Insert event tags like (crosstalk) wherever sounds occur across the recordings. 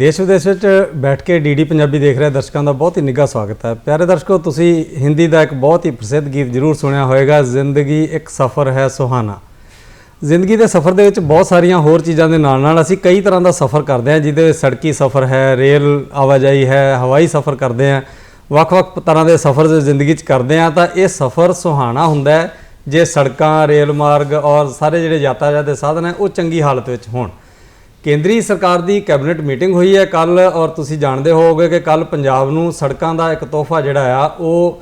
ਦੇਸ਼ ਵਿਦੇਸ਼ ਵਿੱਚ ਬੈਠ ਕੇ ਡੀਡੀ ਪੰਜਾਬੀ ਦੇਖ ਰਹੇ ਦਰਸ਼ਕਾਂ ਦਾ ਬਹੁਤ ਹੀ ਨਿੱਘਾ ਸਵਾਗਤ ਹੈ। ਪਿਆਰੇ ਦਰਸ਼ਕੋ, ਤੁਸੀਂ ਹਿੰਦੀ ਦਾ ਇੱਕ ਬਹੁਤ ਹੀ ਪ੍ਰਸਿੱਧ ਗੀਤ ਜ਼ਰੂਰ ਸੁਣਿਆ ਹੋਵੇਗਾ, ਜ਼ਿੰਦਗੀ ਇੱਕ ਸਫ਼ਰ ਹੈ ਸੁਹਾਣਾ ਜ਼ਿੰਦਗੀ ਦੇ ਸਫ਼ਰ ਦੇ ਵਿੱਚ ਬਹੁਤ ਸਾਰੀਆਂ ਹੋਰ ਚੀਜ਼ਾਂ ਦੇ ਨਾਲ ਨਾਲ ਅਸੀਂ ਕਈ ਤਰ੍ਹਾਂ ਦਾ ਸਫ਼ਰ ਕਰਦੇ ਹਾਂ, ਜਿਹਦੇ ਵਿੱਚ ਸੜਕੀ ਸਫ਼ਰ ਹੈ, ਰੇਲ ਆਵਾਜਾਈ ਹੈ, ਹਵਾਈ ਸਫ਼ਰ ਕਰਦੇ ਹਾਂ, ਵੱਖ-ਵੱਖ ਤਰ੍ਹਾਂ ਦੇ ਸਫ਼ਰ ਜੋ ਜ਼ਿੰਦਗੀ 'ਚ ਕਰਦੇ ਹਾਂ, ਤਾਂ ਇਹ ਸਫ਼ਰ ਸੁਹਾਣਾ ਹੁੰਦਾ ਹੈ, ਜੇ ਸੜਕਾਂ, ਰੇਲ ਮਾਰਗ ਔਰ ਸਾਰੇ ਜਿਹੜੇ ਯਾਤਾਯਾਤ ਦੇ ਸਾਧਨ ਹੈ, ਉਹ ਚੰਗੀ ਹਾਲਤ ਵਿੱਚ ਹੋਣ। ਕੇਂਦਰੀ ਸਰਕਾਰ ਦੀ ਕੈਬਨਿਟ ਮੀਟਿੰਗ ਹੋਈ ਹੈ ਕੱਲ ਔਰ ਤੁਸੀਂ ਜਾਣਦੇ ਹੋਵੋਗੇ ਕਿ ਕੱਲ ਪੰਜਾਬ ਨੂੰ ਸੜਕਾਂ ਦਾ ਇੱਕ ਤੋਹਫਾ ਜਿਹੜਾ ਆ, ਉਹ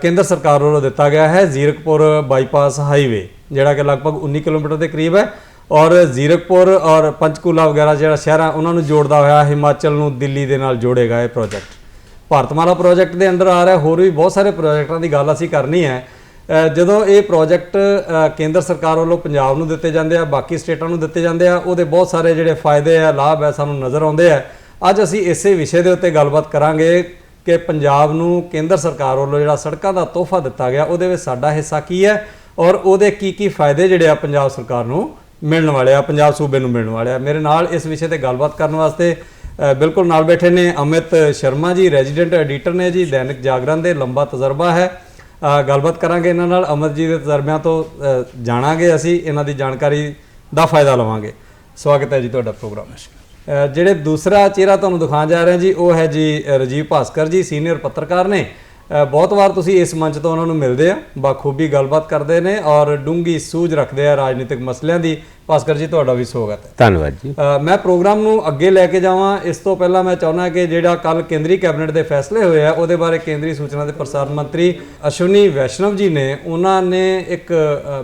ਕੇਂਦਰ ਸਰਕਾਰ ਵੱਲੋਂ ਦਿੱਤਾ ਗਿਆ ਹੈ ਜ਼ੀਰਕਪੁਰ ਬਾਈਪਾਸ ਹਾਈਵੇ, ਜਿਹੜਾ ਕਿ ਲਗਭਗ 19 ਕਿਲੋਮੀਟਰ ਦੇ ਕਰੀਬ ਹੈ ਔਰ ਜ਼ੀਰਕਪੁਰ ਔਰ ਪੰਚਕੂਲਾ ਵਗੈਰਾ ਜਿਹੜਾ ਸ਼ਹਿਰ ਆ, ਉਹਨਾਂ ਨੂੰ ਜੋੜਦਾ ਹੋਇਆ ਹਿਮਾਚਲ ਨੂੰ ਦਿੱਲੀ ਦੇ ਨਾਲ ਜੋੜੇਗਾ ਇਹ ਪ੍ਰੋਜੈਕਟ। ਭਾਰਤਮਾਲਾ ਪ੍ਰੋਜੈਕਟ ਦੇ ਅੰਦਰ ਆ ਰਿਹਾ, ਹੋਰ ਵੀ ਬਹੁਤ ਸਾਰੇ ਪ੍ਰੋਜੈਕਟਾਂ ਦੀ ਗੱਲ ਅਸੀਂ ਕਰਨੀ ਹੈ। ਜਦੋਂ ਇਹ ਪ੍ਰੋਜੈਕਟ ਕੇਂਦਰ ਸਰਕਾਰ ਵੱਲੋਂ ਪੰਜਾਬ ਨੂੰ ਦਿੱਤੇ ਜਾਂਦੇ ਆ, ਬਾਕੀ ਸਟੇਟਾਂ ਨੂੰ ਦਿੱਤੇ ਜਾਂਦੇ ਆ, ਉਹਦੇ ਬਹੁਤ ਸਾਰੇ ਜਿਹੜੇ ਫਾਇਦੇ ਆ, ਲਾਭ ਆ, ਸਾਨੂੰ ਨਜ਼ਰ ਆਉਂਦੇ ਆ। ਅੱਜ ਅਸੀਂ ਇਸੇ ਵਿਸ਼ੇ ਦੇ ਉੱਤੇ ਗੱਲਬਾਤ ਕਰਾਂਗੇ ਕਿ ਪੰਜਾਬ ਨੂੰ ਕੇਂਦਰ ਸਰਕਾਰ ਵੱਲੋਂ ਜਿਹੜਾ ਸੜਕਾਂ ਦਾ ਤੋਹਫਾ ਦਿੱਤਾ ਗਿਆ, ਉਹਦੇ ਵਿੱਚ ਸਾਡਾ ਹਿੱਸਾ ਕੀ ਹੈ ਔਰ ਉਹਦੇ ਕੀ ਕੀ ਫਾਇਦੇ ਜਿਹੜੇ ਆ ਪੰਜਾਬ ਸਰਕਾਰ ਨੂੰ ਮਿਲਣ ਵਾਲੇ ਆ, ਪੰਜਾਬ ਸੂਬੇ ਨੂੰ ਮਿਲਣ ਵਾਲੇ ਆ। ਮੇਰੇ ਨਾਲ ਇਸ ਵਿਸ਼ੇ ਤੇ ਗੱਲਬਾਤ ਕਰਨ ਵਾਸਤੇ ਬਿਲਕੁਲ ਨਾਲ ਬੈਠੇ ਨੇ ਅਮਿਤ ਸ਼ਰਮਾ ਜੀ, ਰੈਜ਼ੀਡੈਂਟ ਐਡੀਟਰ ਨੇ ਜੀ, ਦੈਨਿਕ ਜਾਗਰਣ ਦੇ ਲੰਬਾ ਤਜਰਬਾ ਹੈ। ਗੱਲਬਾਤ ਕਰਾਂਗੇ ਇਹਨਾਂ ਨਾਲ। ਅਮਿਤ ਜੀ ਦੇ ਤਜਰਬਿਆਂ ਤੋਂ ਜਾਣਾਂਗੇ ਅਸੀਂ ਇਹਨਾਂ ਦੀ ਜਾਣਕਾਰੀ ਦਾ ਫਾਇਦਾ ਲਵਾਂਗੇ। ਸਵਾਗਤ ਹੈ ਜੀ ਤੁਹਾਡਾ ਪ੍ਰੋਗਰਾਮ। ਜਿਹੜੇ ਦੂਸਰਾ ਚਿਹਰਾ ਤੁਹਾਨੂੰ ਦਿਖਾਉਣ ਜਾ ਰਹੇ ਹਾਂ ਜੀ ਉਹ ਹੈ ਜੀ ਰਜੀਵ ਭਾਸਕਰ ਜੀ ਸੀਨੀਅਰ ਪੱਤਰਕਾਰ ਨੇ। ਬਹੁਤ ਵਾਰ ਤੁਸੀਂ ਇਸ ਮੰਚ ਤੋਂ ਉਹਨਾਂ ਨੂੰ ਮਿਲਦੇ ਆ ਬਾਖੂਬੀ ਗੱਲਬਾਤ ਕਰਦੇ ਨੇ ਔਰ ਡੂੰਗੀ ਸੂਝ ਰੱਖਦੇ ਆ ਰਾਜਨੀਤਿਕ ਮਸਲਿਆਂ ਦੀ। ਭਾਸਕਰ ਜੀ ਤੁਹਾਡਾ ਵੀ ਸਵਾਗਤ ਹੈ। ਧੰਨਵਾਦ ਜੀ। ਮੈਂ ਪ੍ਰੋਗਰਾਮ ਨੂੰ ਅੱਗੇ ਲੈ ਕੇ ਜਾਵਾਂ। ਇਸ ਤੋਂ ਪਹਿਲਾਂ ਮੈਂ ਚਾਹੁੰਦਾ ਕਿ ਜਿਹੜਾ ਕੱਲ ਕੇਂਦਰੀ ਕੈਬਨਿਟ ਦੇ ਫੈਸਲੇ ਹੋਏ ਆ ਉਹਦੇ ਬਾਰੇ ਕੇਂਦਰੀ ਸੂਚਨਾ ਤੇ ਪ੍ਰਸਾਰਣ ਮੰਤਰੀ ਅਸ਼ਵਨੀ ਵੈਸ਼ਨਵ ਜੀ ਨੇ ਉਹਨਾਂ ਨੇ ਇੱਕ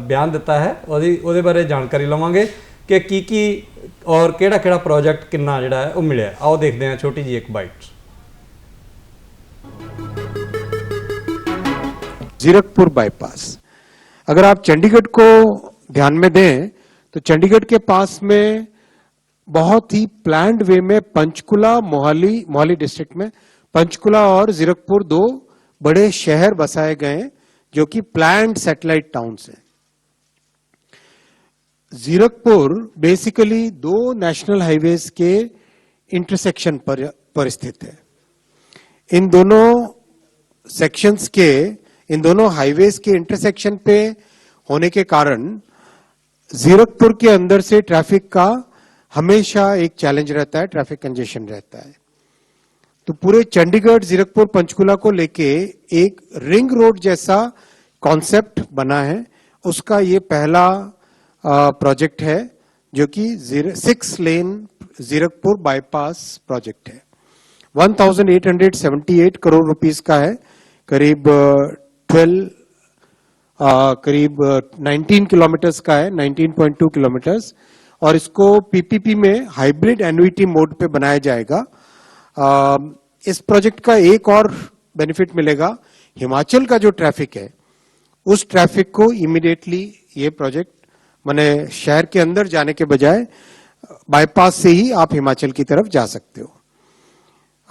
ਬਿਆਨ ਦਿੱਤਾ ਹੈ। ਉਹਦੀ ਉਹਦੇ ਬਾਰੇ ਜਾਣਕਾਰੀ ਲਵਾਂਗੇ ਕਿ ਕੀ ਕੀ ਔਰ ਕਿਹੜਾ ਕਿਹੜਾ ਪ੍ਰੋਜੈਕਟ ਕਿੰਨਾ ਜਿਹੜਾ ਹੈ ਉਹ ਮਿਲਿਆ। ਆਓ ਦੇਖਦੇ ਹਾਂ ਛੋਟੀ ਜੀ ਇੱਕ ਬਾਈਟ। जीरकपुर बाईपास। अगर आप चंडीगढ़ को ध्यान में दें तो चंडीगढ़ के पास में बहुत ही प्लान्ड वे में पंचकुला, मोहाली मोहाली डिस्ट्रिक्ट में पंचकुला और जीरकपुर दो बड़े शहर बसाए गए जो कि प्लान्ड सैटेलाइट टाउन्स हैं। जीरकपुर बेसिकली दो नेशनल हाईवेज के इंटरसेक्शन पर पर स्थित है। इन दोनों सेक्शंस के इन दोनों हाईवेज के इंटरसेक्शन पे होने के कारण जीरकपुर के अंदर से ट्रैफ़िक का हमेशा एक चैलेंज रहता है ट्रैफ़िक कंजेशन रहता है। तो पूरे चंडीगढ़ जीरकपुर पंचकुला को लेके एक रिंग रोड जैसा कॉन्सेप्ट बना है। उसका ये पहला प्रोजेक्ट है, जो कि six lane Zirakpur bypass project है। 1878 करोड़ रुपीस का है। करीब ट्वेल्व करीब नाइनटीन किलोमीटर्स का है 19.2 किलोमीटर्स और इसको पीपीपी में हाइब्रिड एनुइटी मोड पे बनाया जाएगा। इस प्रोजेक्ट का एक और बेनिफिट मिलेगा हिमाचल का जो ट्रैफ़िक है उस ट्रैफ़िक को इमीडिएटली ये प्रोजेक्ट मैंने शहर के अंदर जाने के बजाय बाईपास से ही आप हिमाचल की तरफ़ जा सकते हो।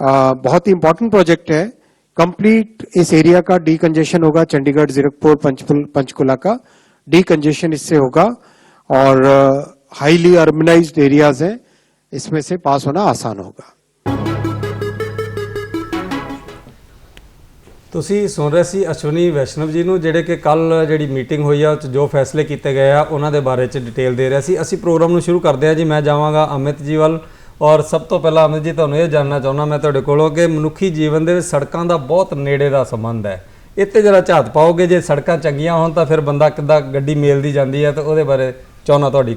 अ, बहुत ही इंपॉर्टेंट प्रोजेक्ट है कंप्लीट इस एरिया का डीकंजेशन होगा चंडीगढ़ जीरकपुर पंचकुल पंचकुला का डीकंजेशन इससे होगा और हाईली अर्बनाइज्ड एरियाज हैं इसमें से पास होना आसान होगा ਤੁਸੀਂ ਸੁਣ ਰਹੇ ਸੀ ਅਸ਼ਵਨੀ ਵੈਸ਼ਨਵ ਜੀ ਨੂੰ ਜਿਹੜੇ ਕਿ ਕੱਲ ਜਿਹੜੀ ਮੀਟਿੰਗ ਹੋਈ ਆ ਉਹ 'ਚ ਜੋ ਫੈਸਲੇ ਕੀਤੇ ਗਏ ਆ ਉਹਨਾਂ ਦੇ ਬਾਰੇ ਚ ਡਿਟੇਲ ਦੇ ਰਿਹਾ ਸੀ ਅਸੀਂ ਪ੍ਰੋਗਰਾਮ ਨੂੰ ਸ਼ੁਰੂ ਕਰਦੇ ਹਾਂ ਜੀ ਮੈਂ ਜਾਵਾਂਗਾ ਅਮਿਤ ਜੀ ਵੱਲ ਔਰ ਸਭ ਤੋਂ ਪਹਿਲਾਂ ਅਮਿਤ ਜੀ ਤੁਹਾਨੂੰ ਇਹ ਜਾਣਨਾ ਚਾਹੁੰਦਾ ਮੈਂ ਤੁਹਾਡੇ ਕੋਲੋਂ ਕਿ ਮਨੁੱਖੀ ਜੀਵਨ ਦੇ ਵਿੱਚ ਸੜਕਾਂ ਦਾ ਬਹੁਤ ਨੇੜੇ ਦਾ ਸੰਬੰਧ ਹੈ। ਇੱਥੇ ਜਰਾ ਝਾਤ ਪਾਓਗੇ ਜੇ ਸੜਕਾਂ ਚੰਗੀਆਂ ਹੋਣ ਤਾਂ ਫਿਰ ਬੰਦਾ ਕਿੱਦਾਂ ਗੱਡੀ ਮੇਲਦੀ ਜਾਂਦੀ ਹੈ ਤਾਂ ਉਹਦੇ ਬਾਰੇ ਚਾਹੁੰਦਾ ਤੁਹਾਡੀ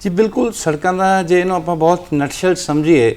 ਜੀ ਬਿਲਕੁਲ ਸੜਕਾਂ ਦਾ ਜੇ ਇਹਨੂੰ ਆਪਾਂ ਬਹੁਤ ਨਟਸ਼ਲ ਸਮਝੀਏ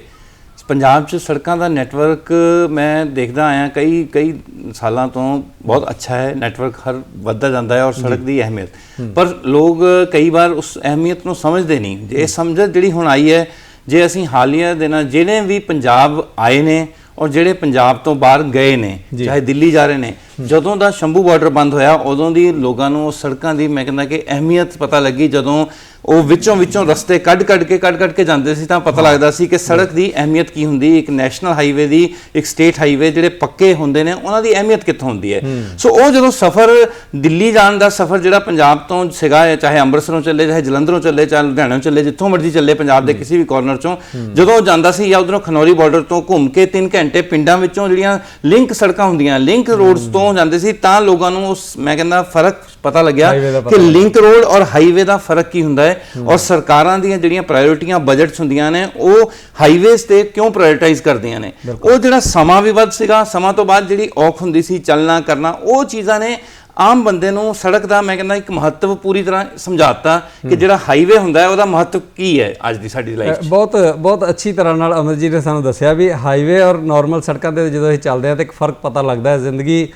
ਪੰਜਾਬ 'ਚ ਸੜਕਾਂ ਦਾ ਨੈਟਵਰਕ ਮੈਂ ਦੇਖਦਾ ਆਇਆ ਕਈ ਕਈ ਸਾਲਾਂ ਤੋਂ ਬਹੁਤ ਅੱਛਾ ਹੈ ਨੈਟਵਰਕ ਹਰ ਵੱਧਦਾ ਜਾਂਦਾ ਹੈ ਔਰ ਸੜਕ ਦੀ ਅਹਿਮੀਅਤ। ਪਰ ਲੋਕ ਕਈ ਵਾਰ ਉਸ ਅਹਿਮੀਅਤ ਨੂੰ ਸਮਝਦੇ ਨਹੀਂ। ਜੇ ਇਹ ਸਮਝ ਜਿਹੜੀ ਹੁਣ ਆਈ ਹੈ ਜੇ ਅਸੀਂ ਹਾਲੀਆ ਦਿਨਾਂ ਜਿਹੜੇ ਵੀ ਪੰਜਾਬ ਆਏ ਨੇ ਔਰ ਜਿਹੜੇ ਪੰਜਾਬ ਤੋਂ ਬਾਹਰ ਗਏ ਨੇ ਚਾਹੇ ਦਿੱਲੀ ਜਾ ਰਹੇ ਨੇ ਜਦੋਂ ਦਾ ਸ਼ੰਭੂ ਬਾਰਡਰ ਬੰਦ ਹੋਇਆ ਉਦੋਂ ਦੀ ਲੋਕਾਂ ਨੂੰ ਉਹ ਸੜਕਾਂ ਦੀ ਮੈਂ ਕਹਿੰਦਾ ਕਿ ਅਹਿਮੀਅਤ ਪਤਾ ਲੱਗੀ। ਜਦੋਂ ਉਹ ਵਿੱਚੋਂ ਵਿੱਚੋਂ ਰਸਤੇ ਕੱਢ ਕੱਢ ਕੇ ਕੱਢ ਕੱਢ ਕੇ ਜਾਂਦੇ ਸੀ ਤਾਂ ਪਤਾ ਲੱਗਦਾ ਸੀ ਕਿ ਸੜਕ ਦੀ ਅਹਿਮੀਅਤ ਕੀ ਹੁੰਦੀ ਇੱਕ ਨੈਸ਼ਨਲ ਹਾਈਵੇ ਦੀ ਇੱਕ ਸਟੇਟ ਹਾਈਵੇ ਜਿਹੜੇ ਪੱਕੇ ਹੁੰਦੇ ਨੇ ਉਹਨਾਂ ਦੀ ਅਹਿਮੀਅਤ ਕਿੱਥੋਂ ਹੁੰਦੀ ਹੈ? ਸੋ ਉਹ ਜਦੋਂ ਸਫ਼ਰ ਦਿੱਲੀ ਜਾਣ ਦਾ ਸਫ਼ਰ ਜਿਹੜਾ ਪੰਜਾਬ ਤੋਂ ਸੀਗਾ ਚਾਹੇ ਅੰਮ੍ਰਿਤਸਰੋਂ ਚੱਲੇ ਚਾਹੇ ਜਲੰਧਰੋਂ ਚੱਲੇ ਚਾਹੇ ਲੁਧਿਆਣੋਂ ਚੱਲੇ ਜਿੱਥੋਂ ਮਰਜ਼ੀ ਚੱਲੇ ਪੰਜਾਬ ਦੇ ਕਿਸੇ ਵੀ ਕਾਰਨਰ ਚੋਂ ਜਦੋਂ ਉਹ ਜਾਂਦਾ ਸੀ ਜਾਂ ਉਧਰੋਂ ਖਨੌਰੀ ਬਾਰਡਰ ਤੋਂ ਘੁੰਮ ਕੇ 3 ਘੰਟੇ ਪਿੰਡਾਂ ਵਿੱਚੋਂ ਜਿਹੜੀਆਂ ਲਿੰਕ ਸੜਕਾਂ ਹੁੰਦੀਆਂ ਲਿੰਕ ਰੋਡਸ ਤੋਂ ਜਾਂਦੇ ਸੀ ਤਾਂ ਲੋਕਾਂ ਨੂੰ ਉਸ ਮੈਂ ਕਹਿੰਦਾ ਫ਼ਰਕ ਪਤਾ ਲੱਗਿਆ ਕਿ ਲਿੰਕ ਰੋਡ ਔਰ ਹਾਈਵੇ ਦਾ ਫ਼ਰਕ ਕੀ ਹੁੰਦਾ ਹੈ ਔਰ ਸਰਕਾਰਾਂ ਦੀਆਂ ਜਿਹੜੀਆਂ ਪ੍ਰਾਇੋਰਟੀਆਂ ਬਜਟਸ ਹੁੰਦੀਆਂ ਨੇ ਉਹ ਹਾਈਵੇਜ਼ ਤੇ ਕਿਉਂ ਪ੍ਰਾਇੋਰਟਾਈਜ਼ ਕਰਦੀਆਂ ਨੇ? ਉਹ ਜਿਹੜਾ ਸਮਾਂ ਵੀ ਵੱਧ ਸੀਗਾ ਸਮਾਂ ਤੋਂ ਬਾਅਦ ਜਿਹੜੀ ਔਖ ਹੁੰਦੀ ਸੀ ਚੱਲਣਾ ਕਰਨਾ ਉਹ ਚੀਜ਼ਾਂ ਨੇ ਆਮ ਬੰਦੇ ਨੂੰ ਸੜਕ ਦਾ ਮੈਂ ਕਹਿੰਦਾ ਇੱਕ ਮਹੱਤਵ ਪੂਰੀ ਤਰ੍ਹਾਂ ਸਮਝਾਤਾ ਕਿ ਜਿਹੜਾ ਹਾਈਵੇ ਹੁੰਦਾ ਹੈ ਉਹਦਾ ਮਹੱਤਵ ਕੀ ਹੈ ਅੱਜ ਦੀ ਸਾਡੀ ਲਾਈਫ 'ਚ? ਬਹੁਤ ਬਹੁਤ ਅੱਛੀ ਤਰ੍ਹਾਂ ਨਾਲ ਅਮਰ ਜੀ ਨੇ ਸਾਨੂੰ ਦੱਸਿਆ ਵੀ ਹਾਈਵੇ ਔਰ ਨਾਰਮਲ ਸੜਕਾਂ ਤੇ ਜਦੋਂ ਅਸੀਂ ਚੱਲਦੇ ਆ ਤੇ ਇੱਕ ਫ਼ਰਕ ਪਤਾ ਲੱਗਦਾ ਹੈ ਜ਼ਿੰਦਗੀ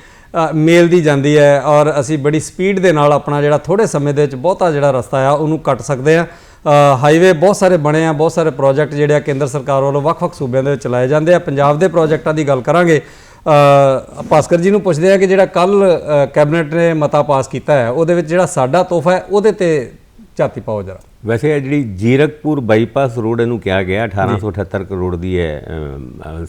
ਮੇਲਦੀ ਜਾਂਦੀ ਹੈ ਔਰ ਅਸੀਂ ਬੜੀ ਸਪੀਡ ਦੇ ਨਾਲ ਆਪਣਾ ਜਿਹੜਾ ਥੋੜੇ ਸਮੇਂ ਦੇ ਵਿੱਚ ਬਹੁਤਾ ਜਿਹੜਾ ਰਸਤਾ ਆ, ਉਹਨੂੰ ਕੱਟ ਸਕਦੇ ਆ ਹਾਈਵੇ ਬਹੁਤ ਸਾਰੇ ਬਣੇ ਆ, ਬਹੁਤ ਸਾਰੇ ਪ੍ਰੋਜੈਕਟ ਜਿਹੜੇ ਆ ਕੇਂਦਰ ਸਰਕਾਰ ਵੱਲੋਂ ਵੱਖ-ਵੱਖ ਸੂਬਿਆਂ ਦੇ ਵਿੱਚ ਚਲਾਏ ਜਾਂਦੇ ਆ। ਪੰਜਾਬ ਦੇ ਪ੍ਰੋਜੈਕਟਾਂ ਦੀ ਗੱਲ ਕਰਾਂਗੇ ਭਾਸਕਰ ਜੀ ਨੂੰ ਪੁੱਛਦੇ ਆ ਕਿ ਜਿਹੜਾ ਕੱਲ ਕੈਬਨਿਟ ਨੇ ਮਤਾ ਪਾਸ ਕੀਤਾ ਹੈ, ਉਹਦੇ ਵਿੱਚ ਜਿਹੜਾ ਸਾਡਾ ਤੋਹਫਾ ਹੈ, ਉਹਦੇ ਤੇ ਝਾਤੀ ਪਾਓ ਜਰਾ। ਵੈਸੇ ਇਹ ਜਿਹੜੀ ਜੀਰਕਪੁਰ ਬਾਈਪਾਸ ਰੋਡ ਇਹਨੂੰ ਕਿਹਾ ਗਿਆ 1878 ਕਰੋੜ ਦੀ ਹੈ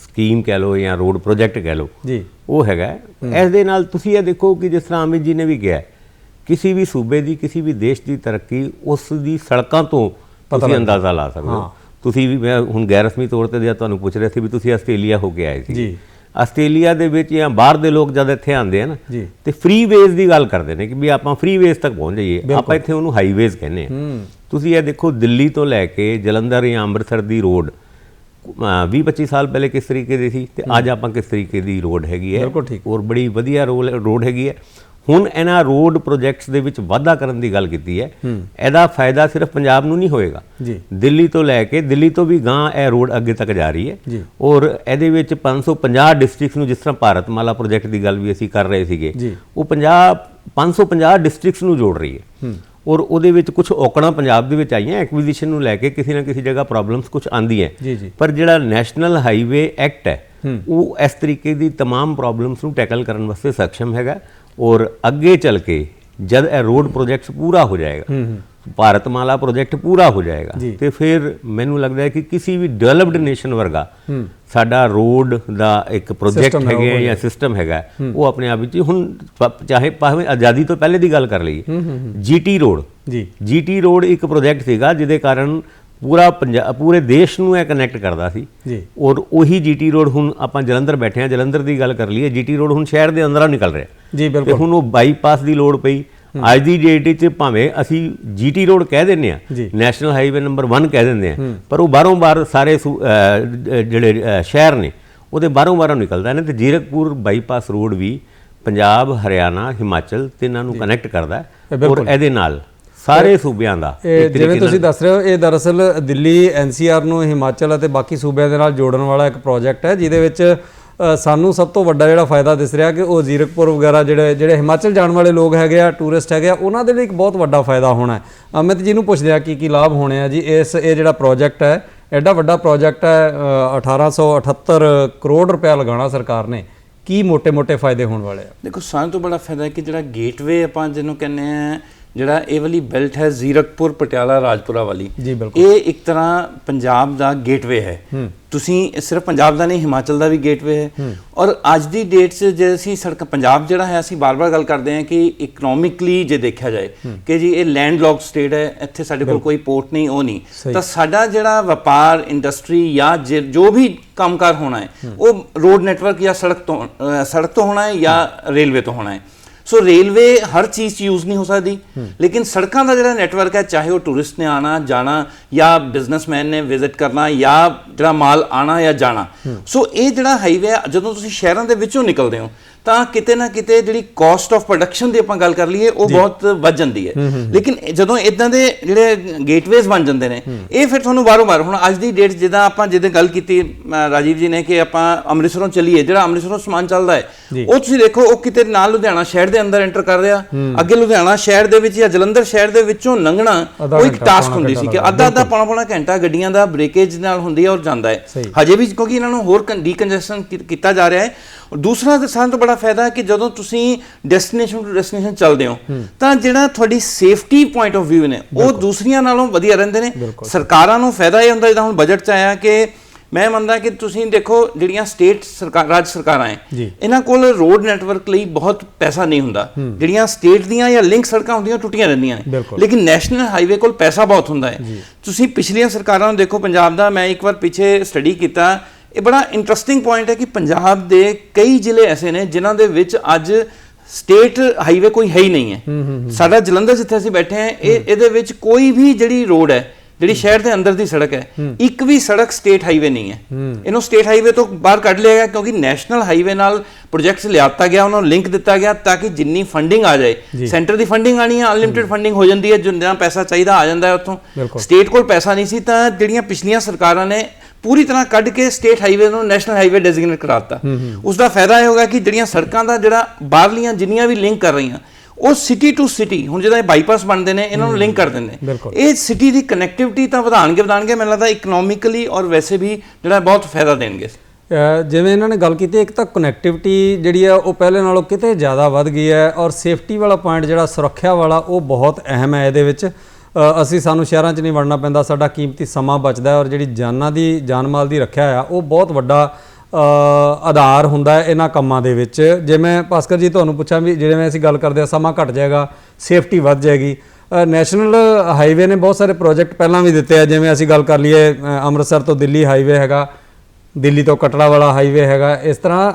ਸਕੀਮ ਕਹਿ ਲਓ ਜਾਂ ਰੋਡ ਪ੍ਰੋਜੈਕਟ ਕਹਿ ਲਓ। ਜੀ। ਉਹ ਹੈਗਾ। ਇਸ ਦੇ ਨਾਲ ਤੁਸੀਂ ਇਹ ਦੇਖੋ ਕਿ ਜਿਸ ਤਰ੍ਹਾਂ ਅਮਿਤ ਜੀ ਨੇ ਵੀ ਕਿਹਾ ਕਿਸੇ ਵੀ ਸੂਬੇ ਦੀ ਕਿਸੇ ਵੀ ਦੇਸ਼ ਦੀ ਤਰੱਕੀ ਉਸ ਦੀ ਸੜਕਾਂ ਤੋਂ ਤੁਸੀਂ ਅੰਦਾਜ਼ਾ ਲਾ ਸਕਦੇ ਹੋ। ਤੁਸੀਂ ਵੀ ਮੈਂ ਹੁਣ ਗੈਰ ਰਸਮੀ ਤੌਰ ਤੇ ਜੇ ਤੁਹਾਨੂੰ ਪੁੱਛ ਰਿਹਾ ਸੀ ਵੀ ਤੁਸੀਂ ਆਸਟ੍ਰੇਲੀਆ ਹੋ ਕੇ ਆਏ ਸੀ। ਜੀ। ਆਸਟ੍ਰੇਲੀਆ ਦੇ ਵਿੱਚ ਜਾਂ ਬਾਹਰ ਦੇ ਲੋਕ ਜਦ ਇੱਥੇ ਆਉਂਦੇ ਆ ਨਾ ਜੀ। ਤੇ ਫ੍ਰੀ ਵੇਜ਼ ਦੀ ਗੱਲ ਕਰਦੇ ਨੇ ਕਿ ਵੀ ਆਪਾਂ ਫ੍ਰੀ ਵੇਜ਼ ਤੱਕ ਪਹੁੰਚ ਜਾਈਏ। ਆਪਾਂ ਇੱਥੇ ਉਹਨੂੰ ਹਾਈਵੇਜ਼ ਕਹਿੰਦੇ ਆ। ਤੁਸੀਂ ਇਹ ਦੇਖੋ ਦਿੱਲੀ ਤੋਂ ਲੈ ਕੇ ਜਲੰਧਰ ਜਾਂ ਅੰਮ੍ਰਿਤਸਰ ਦੀ ਰੋਡ 20 25 ਸਾਲ ਪਹਿਲੇ ਕਿਸ ਤਰੀਕੇ ਦੀ ਸੀ ਤੇ ਅੱਜ ਆਪਾਂ ਕਿਸ ਤਰੀਕੇ ਦੀ ਰੋਡ ਹੈਗੀ ਹੈ। ਬਿਲਕੁਲ ਠੀਕ। ਔਰ ਬੜੀ ਵਧੀਆ ਰੋਡ ਹੈਗੀ ਹੈ। ਹੁਣ ਇਹਨਾਂ ਰੋਡ ਪ੍ਰੋਜੈਕਟਸ ਦੇ ਵਿੱਚ ਵਾਧਾ ਕਰਨ ਦੀ ਗੱਲ ਕੀਤੀ ਹੈ। ਇਹਦਾ ਫਾਇਦਾ ਸਿਰਫ ਪੰਜਾਬ ਨੂੰ ਨਹੀਂ ਹੋਏਗਾ। ਦਿੱਲੀ ਤੋਂ ਲੈ ਕੇ ਦਿੱਲੀ ਤੋਂ ਵੀ ਗਾਂ ਇਹ ਰੋਡ ਅੱਗੇ ਤੱਕ ਜਾ ਰਹੀ ਹੈ। ਔਰ ਇਹਦੇ ਵਿੱਚ 550 ਡਿਸਟ੍ਰਿਕਟਸ ਨੂੰ ਜਿਸ ਤਰ੍ਹਾਂ ਭਾਰਤ ਮਾਲਾ ਪ੍ਰੋਜੈਕਟ ਦੀ ਗੱਲ ਵੀ ਅਸੀਂ ਕਰ ਰਹੇ ਸੀਗੇ ਉਹ ਪੰਜਾਬ 550 ਡਿਸਟ੍ਰਿਕਟਸ ਨੂੰ ਜੋੜ ਰਹੀ ਹੈ। ਔਰ ਉਹਦੇ ਵਿੱਚ ਕੁਝ ਔਕੜਾਂ ਪੰਜਾਬ ਦੇ ਵਿੱਚ ਆਈਆਂ ਐਕਵੀਜ਼ੀਸ਼ਨ ਨੂੰ ਲੈ ਕੇ ਕਿਸੇ ਨਾ ਕਿਸੇ ਜਗ੍ਹਾ ਪ੍ਰੋਬਲਮਸ ਕੁਝ ਆਂਦੀਆਂ ਪਰ ਜਿਹੜਾ ਨੈਸ਼ਨਲ ਹਾਈਵੇ ਐਕਟ ਹੈ ਉਹ ਇਸ ਤਰੀਕੇ ਦੀ तमाम ਪ੍ਰੋਬਲਮਸ ਨੂੰ ਟੈਕਲ ਕਰਨ ਵਾਸਤੇ ਸક્ષਮ ਹੈਗਾ। ਔਰ ਅੱਗੇ ਚੱਲ ਕੇ ਜਦ ਇਹ ਰੋਡ ਪ੍ਰੋਜੈਕਟਸ ਪੂਰਾ ਹੋ ਜਾਏਗਾ ਭਾਰਤਮਾਲਾ ਪ੍ਰੋਜੈਕਟ ਪੂਰਾ ਹੋ ਜਾਏਗਾ। ਤੇ ਫਿਰ ਮੈਨੂੰ ਲੱਗਦਾ ਹੈ ਕਿ ਕਿਸੇ ਵੀ ਡਿਵੈਲਪਡ ਨੇਸ਼ਨ ਵਰਗਾ ਸਾਡਾ ਰੋਡ ਦਾ ਇੱਕ ਪ੍ਰੋਜੈਕਟ ਹੈਗਾ ਜਾਂ ਸਿਸਟਮ ਹੈਗਾ ਉਹ ਆਪਣੇ ਆਪ ਵਿੱਚ ਹੁਣ ਚਾਹੇ ਭਾਵੇਂ ਆਜ਼ਾਦੀ ਤੋਂ ਪਹਿਲੇ ਦੀ ਗੱਲ ਕਰ ਲਈਏ ਜੀਟੀ ਰੋਡ ਜੀ। ਜੀਟੀ ਰੋਡ ਇੱਕ ਪ੍ਰੋਜੈਕਟ ਸੀਗਾ ਜਿਹਦੇ ਕਾਰਨ ਪੂਰਾ ਪੰਜਾਬ ਪੂਰੇ ਦੇਸ਼ ਨੂੰ ਇਹ ਕਨੈਕਟ ਕਰਦਾ ਸੀ। ਔਰ ਉਹੀ ਜੀਟੀ ਰੋਡ ਹੁਣ ਆਪਾਂ ਜਲੰਧਰ ਬੈਠੇ ਆ ਜਲੰਧਰ ਦੀ ਗੱਲ ਕਰ ਲਈਏ ਜੀਟੀ ਰੋਡ ਹੁਣ ਸ਼ਹਿਰ ਦੇ ਅੰਦਰੋਂ ਨਿਕਲ ਰਿਹਾ। ਜੀ ਬਿਲਕੁਲ। ਹੁਣ ਉਹ ਬਾਈਪਾਸ ਦੀ ਲੋੜ ਪਈ। ਅੱਜ ਦੀ ਡੇਟ ਵਿੱਚ ਭਾਵੇਂ ਅਸੀਂ ਜੀਟੀ ਰੋਡ ਕਹਿ ਦਿੰਨੇ ਆ। ਨੈਸ਼ਨਲ ਹਾਈਵੇ ਨੰਬਰ 1 ਕਹਿ ਦਿੰਦੇ ਆ ਪਰ ਉਹ ਬਾਹਰੋਂ ਬਾਹਰ ਸਾਰੇ ਜਿਹੜੇ ਸ਼ਹਿਰ ਨੇ ਉਹਦੇ ਬਾਹਰੋਂ ਬਾਹਰੋਂ ਨਿਕਲਦਾ ਨੇ ਤੇ ਜੀਰਕਪੁਰ ਬਾਈਪਾਸ ਰੋਡ ਵੀ ਪੰਜਾਬ ਹਰਿਆਣਾ ਹਿਮਾਚਲ ਤਿੰਨਾਂ ਨੂੰ ਕਨੈਕਟ ਕਰਦਾ ਔਰ ਇਹਦੇ ਨਾਲ ਸਾਰੇ ਸੂਬਿਆਂ ਦਾ ਜਿਵੇਂ ਤੁਸੀਂ ਦੱਸ ਰਹੇ ਹੋ ਇਹ ਦਰਅਸਲ ਦਿੱਲੀ ਐਨਸੀਆਰ ਨੂੰ ਹਿਮਾਚਲ ਅਤੇ ਬਾਕੀ ਸੂਬਿਆਂ ਦੇ ਨਾਲ ਜੋੜਨ ਵਾਲਾ ਇੱਕ ਪ੍ਰੋਜੈਕਟ ਹੈ ਜਿਹਦੇ ਵਿੱਚ ਸਾਨੂੰ ਸਭ ਤੋਂ ਵੱਡਾ ਜਿਹੜਾ ਫਾਇਦਾ ਦਿਸ ਰਿਹਾ ਕਿ ਉਹ ਜ਼ੀਰਕਪੁਰ ਵਗੈਰਾ ਜਿਹੜੇ ਜਿਹੜੇ ਹਿਮਾਚਲ ਜਾਣ ਵਾਲੇ ਲੋਕ ਹੈਗੇ ਆ, ਟੂਰਿਸਟ ਹੈਗੇ ਆ, ਉਹਨਾਂ ਦੇ ਲਈ ਇੱਕ ਬਹੁਤ ਵੱਡਾ ਫਾਇਦਾ ਹੋਣਾ ਹੈ। ਅਮਿਤ ਜੀ ਨੂੰ ਪੁੱਛਦੇ ਆ ਕੀ ਕੀ ਲਾਭ ਹੋਣੇ ਆ ਜੀ। ਇਸ, ਇਹ ਜਿਹੜਾ ਪ੍ਰੋਜੈਕਟ ਹੈ, ਐਡਾ ਵੱਡਾ ਪ੍ਰੋਜੈਕਟ ਹੈ 1878 ਕਰੋੜ ਰੁਪਏ ਲਗਾਉਣਾ ਸਰਕਾਰ ਨੇ। ਕੀ ਮੋٹے-ਮੋٹے ਫਾਇਦੇ ਹੋਣ ਵਾਲੇ ਆ? ਦੇਖੋ ਸਾਰਿਆਂ ਤੋਂ ਬੜਾ ਫਾਇਦਾ ਹੈ ਕਿ ਜਿਹੜਾ ਗੇਟਵੇ ਆਪਾਂ ਜਿਹਨੂੰ ਕਹਿੰਦੇ ਆ ਜਿਹੜਾ ਇਹ ਵਾਲੀ ਬੈਲਟ ਹੈ ਜ਼ੀਰਕਪੁਰ ਪਟਿਆਲਾ ਰਾਜਪੁਰਾ ਵਾਲੀ। ਇਹ ਇੱਕ ਤਰ੍ਹਾਂ ਪੰਜਾਬ ਦਾ ਗੇਟਵੇ ਹੈ। ਤੁਸੀਂ ਸਿਰਫ ਪੰਜਾਬ ਦਾ ਨਹੀਂ ਹਿਮਾਚਲ ਦਾ ਵੀ ਗੇਟਵੇ ਹੈ। ਔਰ ਅੱਜ ਦੀ ਡੇਟ 'ਚ ਜੇ ਅਸੀਂ ਸੜਕ ਪੰਜਾਬ ਜਿਹੜਾ ਹੈ ਅਸੀਂ ਬਾਰ-ਬਾਰ ਗੱਲ ਕਰਦੇ ਹਾਂ ਕਿ ਇਕਨੋਮਿਕਲੀ ਜੇ ਦੇਖਿਆ ਜਾਏ ਕਿ ਜੀ ਇਹ ਲੈਂਡ ਲੌਕ ਸਟੇਟ ਹੈ ਇੱਥੇ ਸਾਡੇ ਕੋਲ ਕੋਈ ਪੋਰਟ ਨਹੀਂ ਉਹ ਨਹੀਂ। ਤਾਂ ਸਾਡਾ ਜਿਹੜਾ ਵਪਾਰ ਇੰਡਸਟਰੀ ਜਾਂ ਜੇ- ਵੀ ਕੰਮਕਾਰ ਹੋਣਾ ਹੈ ਉਹ ਰੋਡ ਨੈਟਵਰਕ ਜਾਂ ਸੜਕ ਤੋਂ ਸੜਕ ਤੋਂ ਹੋਣਾ ਹੈ ਜਾਂ ਰੇਲਵੇ ਤੋਂ ਹੋਣਾ ਹੈ। ਸੋ ਰੇਲਵੇ ਹਰ ਚੀਜ਼ 'ਚ ਯੂਜ਼ ਨਹੀਂ ਹੋ ਸਕਦੀ। ਲੇਕਿਨ ਸੜਕਾਂ ਦਾ ਜਿਹੜਾ ਨੈਟਵਰਕ ਹੈ ਚਾਹੇ ਉਹ ਟੂਰਿਸਟ ਨੇ ਆਣਾ ਜਾਣਾ ਜਾਂ ਬਿਜ਼ਨਸਮੈਨ ਨੇ ਵਿਜ਼ਿਟ ਕਰਨਾ ਜਾਂ ਜਿਹੜਾ ਮਾਲ ਆਣਾ ਜਾਂ ਜਾਣਾ। ਸੋ ਇਹ ਜਿਹੜਾ ਹਾਈਵੇ ਜਦੋਂ ਤੁਸੀਂ ਸ਼ਹਿਰਾਂ ਦੇ ਵਿੱਚੋਂ ਨਿਕਲਦੇ ਹੋ ਤਾਂ ਕਿਤੇ ਨਾ ਕਿਤੇ ਜਿਹੜੀ ਕਾਸਟ ਆਫ ਪ੍ਰੋਡਕਸ਼ਨ ਦੀ ਆਪਾਂ ਗੱਲ ਕਰ ਲਈਏ ਉਹ ਬਹੁਤ ਵੱਧ ਜਾਂਦੀ ਹੈ। ਲੇਕਿਨ ਜਦੋਂ ਇਦਾਂ ਦੇ ਜਿਹੜੇ ਗੇਟਵੇਜ਼ ਬਣ ਜਾਂਦੇ ਨੇ ਇਹ ਫਿਰ ਤੁਹਾਨੂੰ ਬਾਰੋ ਬਾਰ ਹੁਣ ਅੱਜ ਦੀ ਡੇਟ ਜਿੱਦਾਂ ਆਪਾਂ ਜਿਹਦੇ ਗੱਲ ਕੀਤੀ ਰਾਜੀਵ ਜੀ ਨੇ ਕਿ ਆਪਾਂ ਅੰਮ੍ਰਿਤਸਰੋਂ ਚੱਲੀਏ ਜਿਹੜਾ ਅੰਮ੍ਰਿਤਸਰੋਂ ਸਮਾਨ ਚੱਲਦਾ ਹੈ ਉਹ ਤੁਸੀਂ ਦੇਖੋ ਉਹ ਕਿਤੇ ਨਾਲ ਲੁਧਿਆਣਾ ਸ਼ਹਿਰ ਦੇ ਅੰਦਰ ਐਂਟਰ ਕਰ ਰਿਹਾ। ਅੱਗੇ ਲੁਧਿਆਣਾ ਸ਼ਹਿਰ ਦੇ ਵਿੱਚ ਜਾਂ ਜਲੰਧਰ ਸ਼ਹਿਰ ਦੇ ਵਿੱਚੋਂ ਲੰਘਣਾ ਉਹ ਇੱਕ ਟਾਸਕ ਹੁੰਦੀ ਸੀ ਕਿ। ਅੱਧਾ ਅੱਧਾ ਪੌਣਾ ਪੌਣਾ ਘੰਟਾ ਗੱਡੀਆਂ ਦਾ ਬ੍ਰੇਕੇਜ ਨਾਲ ਹੁੰਦੀ ਹੈ ਔਰ ਜਾਂਦਾ ਹੈ। ਹਜੇ ਵੀ ਕਿਉਂਕਿ ਇਹਨਾਂ ਨੂੰ ਹੋਰ ਡੀਕੰਜੈਸ਼ਨ ਕੀਤਾ ਜਾ ਰਿਹਾ ਹੈ। ਔਰ ਦੂਸਰਾ ਸਾਨੂੰ ਤੋਂ ਬੜਾ ਫਾਇਦਾ ਹੈ ਕਿ ਜਦੋਂ ਤੁਸੀਂ ਡੈਸਟੀਨੇਸ਼ਨ ਟੂ ਡੈਸਟੀਨੇਸ਼ਨ ਚੱਲਦੇ ਹੋ ਤਾਂ ਜਿਹੜਾ ਤੁਹਾਡੀ ਸੇਫਟੀ ਪੁਆਇੰਟ ਆਫ View ਨੇ ਉਹ ਦੂਸਰੀਆਂ ਨਾਲੋਂ ਵਧੀਆ ਰਹਿੰਦੇ ਨੇ। ਸਰਕਾਰਾਂ ਨੂੰ ਫਾਇਦਾ ਇਹ ਹੁੰਦਾ ਜਿੱਦਾਂ ਹੁਣ ਬਜਟ ਚ ਆਇਆ ਕਿ ਮੈਂ ਮੰਨਦਾ ਕਿ ਤੁਸੀਂ ਦੇਖੋ ਜਿਹੜੀਆਂ ਸਟੇਟ ਸਰਕਾਰ ਰਾਜ ਸਰਕਾਰਾਂ ਜੀ। ਇਹਨਾਂ ਕੋਲ ਰੋਡ ਨੈਟਵਰਕ ਲਈ ਬਹੁਤ ਪੈਸਾ ਨਹੀਂ ਹੁੰਦਾ। ਜਿਹੜੀਆਂ ਸਟੇਟ ਦੀਆਂ ਜਾਂ ਲਿੰਕ ਸੜਕਾਂ ਹੁੰਦੀਆਂ ਟੁੱਟੀਆਂ ਰਹਿੰਦੀਆਂ ਨੇ। ਲੇਕਿਨ ਨੈਸ਼ਨਲ ਹਾਈਵੇ ਕੋਲ ਪੈਸਾ ਬਹੁਤ ਹੁੰਦਾ ਹੈ। ਤੁਸੀਂ ਪਿਛਲੀਆਂ ਸਰਕਾਰਾਂ ਨੂੰ ਦੇਖੋ ਪੰਜਾਬ ਦਾ ਮੈਂ ਇੱਕ ਵਾਰ ਪਿੱਛੇ ਸਟੱਡੀ ਕੀਤਾ ਇਹ ਬੜਾ ਇੰਟਰਸਟਿੰਗ ਪੁਆਇੰਟ ਹੈ ਕਿ ਪੰਜਾਬ ਦੇ ਕਈ ਜ਼ਿਲ੍ਹੇ ਐਸੇ ਨੇ ਜਿਨ੍ਹਾਂ ਦੇ ਵਿੱਚ ਅੱਜ ਸਟੇਟ ਹਾਈਵੇ ਕੋਈ ਹੈ ਹੀ ਨਹੀਂ ਹੈ। ਸਾਡਾ ਜਲੰਧਰ ਜਿੱਥੇ ਅਸੀਂ ਬੈਠੇ ਹਾਂ ਇਹ ਇਹਦੇ ਵਿੱਚ ਕੋਈ ਵੀ ਜਿਹੜੀ ਰੋਡ ਹੈ ਜਿਹੜੀ ਸ਼ਹਿਰ ਦੇ ਅੰਦਰ ਦੀ ਸੜਕ ਹੈ ਇੱਕ ਵੀ ਸੜਕ ਸਟੇਟ ਹਾਈਵੇ ਨਹੀਂ ਹੈ। ਇਹਨੂੰ ਸਟੇਟ ਹਾਈਵੇ ਤੋਂ ਬਾਹਰ ਕੱਢ ਲਿਆ ਗਿਆ ਕਿਉਂਕਿ ਨੈਸ਼ਨਲ ਹਾਈਵੇ ਨਾਲ ਪ੍ਰੋਜੈਕਟਸ ਲਿਆਤਾ ਗਿਆ ਉਹਨਾਂ ਨੂੰ ਲਿੰਕ ਦਿੱਤਾ ਗਿਆ ਤਾਂ ਕਿ ਜਿੰਨੀ ਫੰਡਿੰਗ ਆ ਜਾਏ। ਸੈਂਟਰ ਦੀ ਫੰਡਿੰਗ ਆਣੀ ਹੈ। ਅਨਲਿਮਿਟਿਡ ਫੰਡਿੰਗ ਹੋ ਜਾਂਦੀ ਹੈ ਜਿੰਨਾ ਪੈਸਾ ਚਾਹੀਦਾ ਆ ਜਾਂਦਾ ਹੈ ਉੱਥੋਂ। ਸਟੇਟ ਕੋਲ ਪੈਸਾ ਨਹੀਂ ਸੀ ਤਾਂ ਜਿਹੜੀਆਂ ਪਿਛਲੀਆਂ ਸਰਕਾਰਾਂ ਨੇ ਪੂਰੀ ਤਰ੍ਹਾਂ ਕੱਢ ਕੇ ਸਟੇਟ ਹਾਈਵੇ ਨੂੰ ਨੈਸ਼ਨਲ ਹਾਈਵੇ ਡੈਜ਼ਿਗਨੇਟ ਕਰਾਤਾ। ਉਸ ਦਾ ਫਾਇਦਾ ਇਹ ਹੋਗਾ ਕਿ ਜਿਹੜੀਆਂ ਸੜਕਾਂ ਦਾ ਜਿਹੜਾ ਬਾਹਰਲੀਆਂ ਜਿੰਨੀਆਂ ਵੀ ਲਿੰਕ ਕਰ ਰਹੀਆਂ ਉਹ ਸਿਟੀ ਟੂ ਸਿਟੀ ਹੁਣ ਜਿਹਦਾ ਇਹ ਬਾਈਪਾਸ ਬਣਦੇ ਨੇ ਇਹਨਾਂ ਨੂੰ ਲਿੰਕ ਕਰ ਦਿੰਦੇ ਬਿਲਕੁਲ। ਇਹ ਸਿਟੀ ਦੀ ਕਨੈਕਟੀਵਿਟੀ ਤਾਂ ਵਧਾਣਗੇ ਵਧਾਣਗੇ ਮੈਨੂੰ ਲੱਗਦਾ ਇਕਨੋਮਿਕਲੀ ਔਰ ਵੈਸੇ ਵੀ ਜਿਹੜਾ ਬਹੁਤ ਫਾਇਦਾ ਦੇਣਗੇ। ਜਿਵੇਂ ਇਹਨਾਂ ਨੇ ਗੱਲ ਕੀਤੀ ਇੱਕ ਤਾਂ ਕਨੈਕਟੀਵਿਟੀ ਜਿਹੜੀ ਆ ਉਹ ਪਹਿਲੇ ਨਾਲੋਂ ਕਿਤੇ ਜ਼ਿਆਦਾ ਵੱਧ ਗਈ ਹੈ ਔਰ ਸੇਫਟੀ ਵਾਲਾ ਪੁਆਇੰਟ ਜਿਹੜਾ ਸੁਰੱਖਿਆ ਵਾਲਾ ਉਹ ਬਹੁਤ ਅਹਿਮ ਹੈ ਇਹਦੇ ਵਿੱਚ। ਅਸੀਂ ਸਾਨੂੰ ਸ਼ਹਿਰਾਂ 'ਚ ਨਹੀਂ ਵੜਨਾ ਪੈਂਦਾ, ਸਾਡਾ ਕੀਮਤੀ ਸਮਾਂ ਬਚਦਾ ਔਰ ਜਿਹੜੀ ਜਾਨਾਂ ਦੀ, ਜਾਨ ਮਾਲ ਦੀ ਰੱਖਿਆ ਆ, ਉਹ ਬਹੁਤ ਵੱਡਾ ਆਧਾਰ ਹੁੰਦਾ ਹੈ ਇਹਨਾਂ ਕੰਮਾਂ ਦੇ ਵਿੱਚ। ਜਿਵੇਂ ਭਾਸਕਰ ਜੀ ਤੁਹਾਨੂੰ ਪੁੱਛਾਂ ਵੀ ਜਿਵੇਂ ਅਸੀਂ ਗੱਲ ਕਰਦੇ ਆ ਸਮਾਂ ਘਟ ਜਾਏਗਾ, ਸੇਫਟੀ ਵੱਧ ਜਾਏਗੀ। ਨੈਸ਼ਨਲ ਹਾਈਵੇ ਨੇ ਬਹੁਤ ਸਾਰੇ ਪ੍ਰੋਜੈਕਟ ਪਹਿਲਾਂ ਵੀ ਦਿੱਤੇ ਆ, ਜਿਵੇਂ ਅਸੀਂ ਗੱਲ ਕਰ ਲਈਏ ਅੰਮ੍ਰਿਤਸਰ ਤੋਂ ਦਿੱਲੀ ਹਾਈਵੇ ਹੈਗਾ, ਦਿੱਲੀ ਤੋਂ ਕਟੜਾ ਵਾਲਾ ਹਾਈਵੇ ਹੈਗਾ, ਇਸ ਤਰ੍ਹਾਂ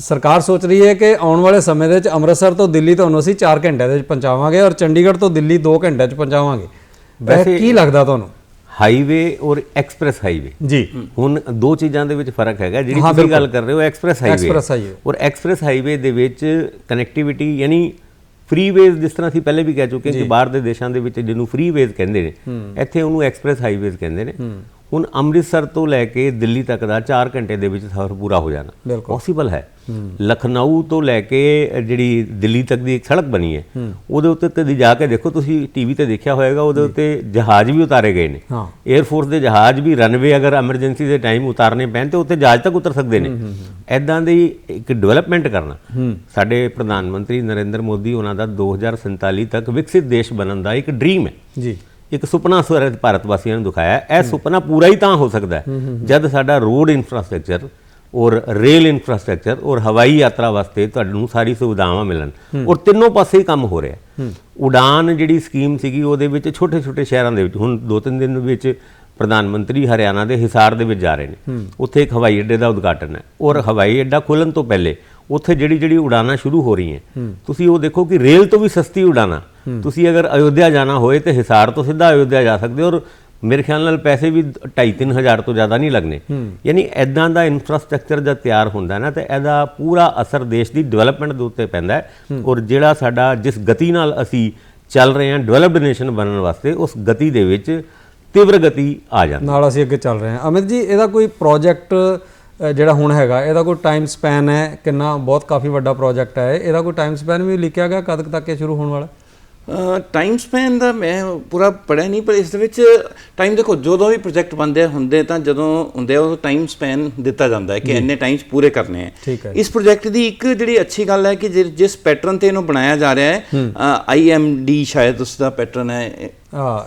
ਸਰਕਾਰ ਸੋਚ ਰਹੀ ਹੈ ਕਿ ਆਉਣ ਵਾਲੇ ਸਮੇਂ ਦੇ ਵਿੱਚ ਅੰਮ੍ਰਿਤਸਰ ਤੋਂ ਦਿੱਲੀ ਤੁਹਾਨੂੰ ਅਸੀਂ 4 ਘੰਟਿਆਂ ਦੇ ਵਿੱਚ ਪਹੁੰਚਾਵਾਂਗੇ ਔਰ ਚੰਡੀਗੜ੍ਹ ਤੋਂ ਦਿੱਲੀ 2 ਘੰਟਿਆਂ 'ਚ ਪਹੁੰਚਾਵਾਂਗੇ। ਵੈਸੇ ਕੀ ਲੱਗਦਾ ਤੁਹਾਨੂੰ? ਹਾਈਵੇ ਔਰ ਐਕਸਪ੍ਰੈਸ ਹਾਈਵੇ। ਜੀ। ਹੁਣ ਦੋ ਚੀਜ਼ਾਂ ਦੇ ਵਿੱਚ ਫ਼ਰਕ ਹੈਗਾ ਜਿਹੜੀ ਤੁਸੀਂ। ਗੱਲ ਕਰ ਰਹੇ ਹੋ ਐਕਸਪ੍ਰੈਸ ਹਾਈਵੇ। ਔਰ ਐਕਸਪ੍ਰੈਸ ਹਾਈਵੇ ਦੇ ਵਿੱਚ ਕਨੈਕਟੀਵਿਟੀ ਯਾਨੀ ਫ੍ਰੀਵੇਜ਼ ਜਿਸ ਤਰ੍ਹਾਂ ਅਸੀਂ ਪਹਿਲੇ ਵੀ ਕਹਿ ਚੁੱਕੇ ਕਿ ਬਾਹਰ ਦੇ ਦੇਸ਼ਾਂ ਦੇ ਵਿੱਚ ਜਿਹਨੂੰ ਫ੍ਰੀਵੇਜ਼ ਕਹਿੰਦੇ ਨੇ ਇੱਥੇ ਉਹਨੂੰ ਐਕਸਪ੍ਰੈਸ ਹਾਈਵੇਜ਼ ਕਹਿੰਦੇ ਨੇ। ਹੁਣ ਅੰਮ੍ਰਿਤਸਰ ਤੋਂ ਲੈ ਕੇ ਦਿੱਲੀ ਤੱਕ ਦਾ 4 ਘੰਟੇ ਦੇ ਵਿੱਚ ਸਫ਼ਰ ਪੂਰਾ ਹੋ ਜਾਣਾ। ਪੋਸੀਬਲ ਹੈ। ਲਖਨਊ ਤੋਂ ਲੈ ਕੇ ਜਿਹੜੀ ਦਿੱਲੀ ਤੱਕ ਦੀ ਇੱਕ ਸੜਕ ਬਣੀ ਹੈ ਉਹਦੇ ਉੱਤੇ ਕਦੀ ਜਾ ਕੇ ਦੇਖੋ ਤੁਸੀਂ ਟੀਵੀ ਤੇ ਦੇਖਿਆ ਹੋਵੇਗਾ ਉਹਦੇ ਉੱਤੇ ਜਹਾਜ਼ ਵੀ ਉਤਾਰੇ ਗਏ ਨੇ। ਹਾਂ। 에ਅਰ ਫੋਰਸ ਦੇ ਜਹਾਜ਼ ਵੀ ਰਨਵੇ ਅਗਰ ਐਮਰਜੈਂਸੀ ਦੇ ਟਾਈਮ ਉਤਾਰਨੇ ਪੈਣ ਤੇ ਉੱਤੇ ਜਹਾਜ਼ ਤੱਕ ਉਤਰ ਸਕਦੇ ਨੇ। ਐਦਾਂ ਦੀ ਇੱਕ ਡਿਵੈਲਪਮੈਂਟ ਕਰਨਾ। ਸਾਡੇ ਪ੍ਰਧਾਨ ਮੰਤਰੀ ਨਰਿੰਦਰ ਮੋਦੀ ਉਹਨਾਂ ਦਾ 2047 ਤੱਕ ਵਿਕਸਿਤ ਦੇਸ਼ ਬਣਨ ਦਾ ਇੱਕ ਡ੍ਰੀਮ ਹੈ। ਜੀ। ਇੱਕ ਸੁਪਨਾ ਸਵਰ ਭਾਰਤ ਵਾਸੀਆਂ ਨੂੰ ਦਿਖਾਇਆ ਹੈ। ਇਹ ਸੁਪਨਾ ਪੂਰਾ ਹੀ ਤਾਂ ਹੋ ਸਕਦਾ ਜਦ ਸਾਡਾ ਰੋਡ ਇਨਫਰਾਸਟ੍ਰਕਚਰ ਔਰ ਰੇਲ ਇਨਫਰਾਸਟ੍ਰਕਚਰ ਔਰ ਹਵਾਈ ਯਾਤਰਾ ਵਾਸਤੇ ਤੁਹਾਨੂੰ ਸਾਰੀ ਸੁਵਿਧਾਵਾਂ ਮਿਲਣ। ਔਰ ਤਿੰਨੋਂ ਪਾਸੇ ਹੀ ਕੰਮ ਹੋ ਰਿਹਾ ਉਡਾਨ ਜਿਹੜੀ ਸਕੀਮ ਸੀਗੀ ਉਹਦੇ ਵਿੱਚ ਛੋਟੇ ਛੋਟੇ ਸ਼ਹਿਰਾਂ ਦੇ ਵਿੱਚ ਹੁਣ ਦੋ ਤਿੰਨ ਦਿਨ ਵਿੱਚ ਪ੍ਰਧਾਨ ਮੰਤਰੀ ਹਰਿਆਣਾ ਦੇ ਹਿਸਾਰ ਦੇ ਵਿੱਚ ਜਾ ਰਹੇ ਨੇ। ਉੱਥੇ ਇੱਕ ਹਵਾਈ ਅੱਡੇ ਦਾ ਉਦਘਾਟਨ ਹੈ। ਔਰ ਹਵਾਈ ਅੱਡਾ ਖੁੱਲਣ ਤੋਂ ਪਹਿਲੇ ਉੱਥੇ ਜਿਹੜੀ ਜਿਹੜੀ ਉਡਾਨਾਂ ਸ਼ੁਰੂ ਹੋ ਰਹੀਆਂ। ਤੁਸੀਂ ਉਹ ਦੇਖੋ ਕਿ ਰੇਲ ਤੋਂ ਵੀ ਸਸਤੀ ਉਡਾਨਾਂ। ਤੁਸੀਂ ਅਗਰ ਅਯੋਧਿਆ ਜਾਣਾ ਹੋਏ ਤੇ ਹਿਸਾਰ ਤੋਂ ਸਿੱਧਾ ਅਯੋਧਿਆ ਜਾ ਸਕਦੇ ਹੋ ਔਰ ਮੇਰੇ ਖਿਆਲ ਨਾਲ ਪੈਸੇ ਵੀ 2.5 ਹਜ਼ਾਰ ਤੋਂ ਜ਼ਿਆਦਾ ਨਹੀਂ ਲੱਗਣੇ। ਯਾਨੀ ਐਦਾਂ ਦਾ ਇਨਫਰਾਸਟ੍ਰਕਚਰ ਜਦ ਤਿਆਰ ਹੁੰਦਾ ਨਾ ਤੇ ਇਹਦਾ ਪੂਰਾ ਅਸਰ ਦੇਸ਼ ਦੀ ਡਿਵੈਲਪਮੈਂਟ ਦੇ ਉੱਤੇ ਪੈਂਦਾ ਔਰ ਜਿਹੜਾ ਸਾਡਾ ਜਿਸ ਗਤੀ ਨਾਲ ਅਸੀਂ ਚੱਲ ਰਹੇ ਹਾਂ ਡਿਵੈਲਪਡ ਨੇਸ਼ਨ ਬਣਨ ਵਾਸਤੇ ਉਸ ਗਤੀ ਦੇ ਵਿੱਚ ਤੀਵਰ ਗਤੀ ਆ ਜਾਂਦੀ ਨਾਲ ਅਸੀਂ ਅੱਗੇ ਚੱਲ ਰਹੇ ਹਾਂ। ਅਮਿਤ ਜੀ ਇਹਦਾ ਕੋਈ ਪ੍ਰੋਜੈਕਟ ਜਿਹੜਾ ਹੁਣ ਹੈਗਾ ਇਹਦਾ ਕੋਈ ਟਾਈਮ ਸਪੈਨ ਹੈ ਕਿੰਨਾ? ਬਹੁਤ ਕਾਫੀ ਵੱਡਾ ਪ੍ਰੋਜੈਕਟ ਹੈ ਇਹ। ਇਹਦਾ ਕੋਈ ਟਾਈਮ ਸਪੈਨ ਵੀ ਲਿਖਿਆ ਗਿਆ ਕਦ ਤੱਕ ਇਹ ਸ਼ੁਰੂ ਹੋਣ ਵਾਲਾ? ਟਾਈਮ ਸਪੈਨ ਦਾ ਮੈਂ ਪੂਰਾ ਪੜਿਆ ਨਹੀਂ ਪਰ ਇਸ ਦੇ ਵਿੱਚ ਟਾਈਮ ਦੇਖੋ ਜਦੋਂ ਵੀ ਪ੍ਰੋਜੈਕਟ ਬੰਦੇ ਹੁੰਦੇ ਤਾਂ ਜਦੋਂ ਹੁੰਦੇ ਉਹ ਟਾਈਮ ਸਪੈਨ ਦਿੱਤਾ ਜਾਂਦਾ ਹੈ ਕਿ ਇੰਨੇ ਟਾਈਮ 'ਚ ਪੂਰੇ ਕਰਨੇ ਹੈ। ਇਸ ਪ੍ਰੋਜੈਕਟ ਦੀ ਇੱਕ ਜਿਹੜੀ ਅੱਛੀ ਗੱਲ ਹੈ ਕਿ ਜਿਸ ਪੈਟਰਨ ਤੇ ਇਹਨੂੰ ਬਣਾਇਆ ਜਾ ਰਿਹਾ ਹੈ ਆਈਐਮਡੀ ਸ਼ਾਇਦ ਉਸ ਦਾ ਪੈਟਰਨ ਹੈ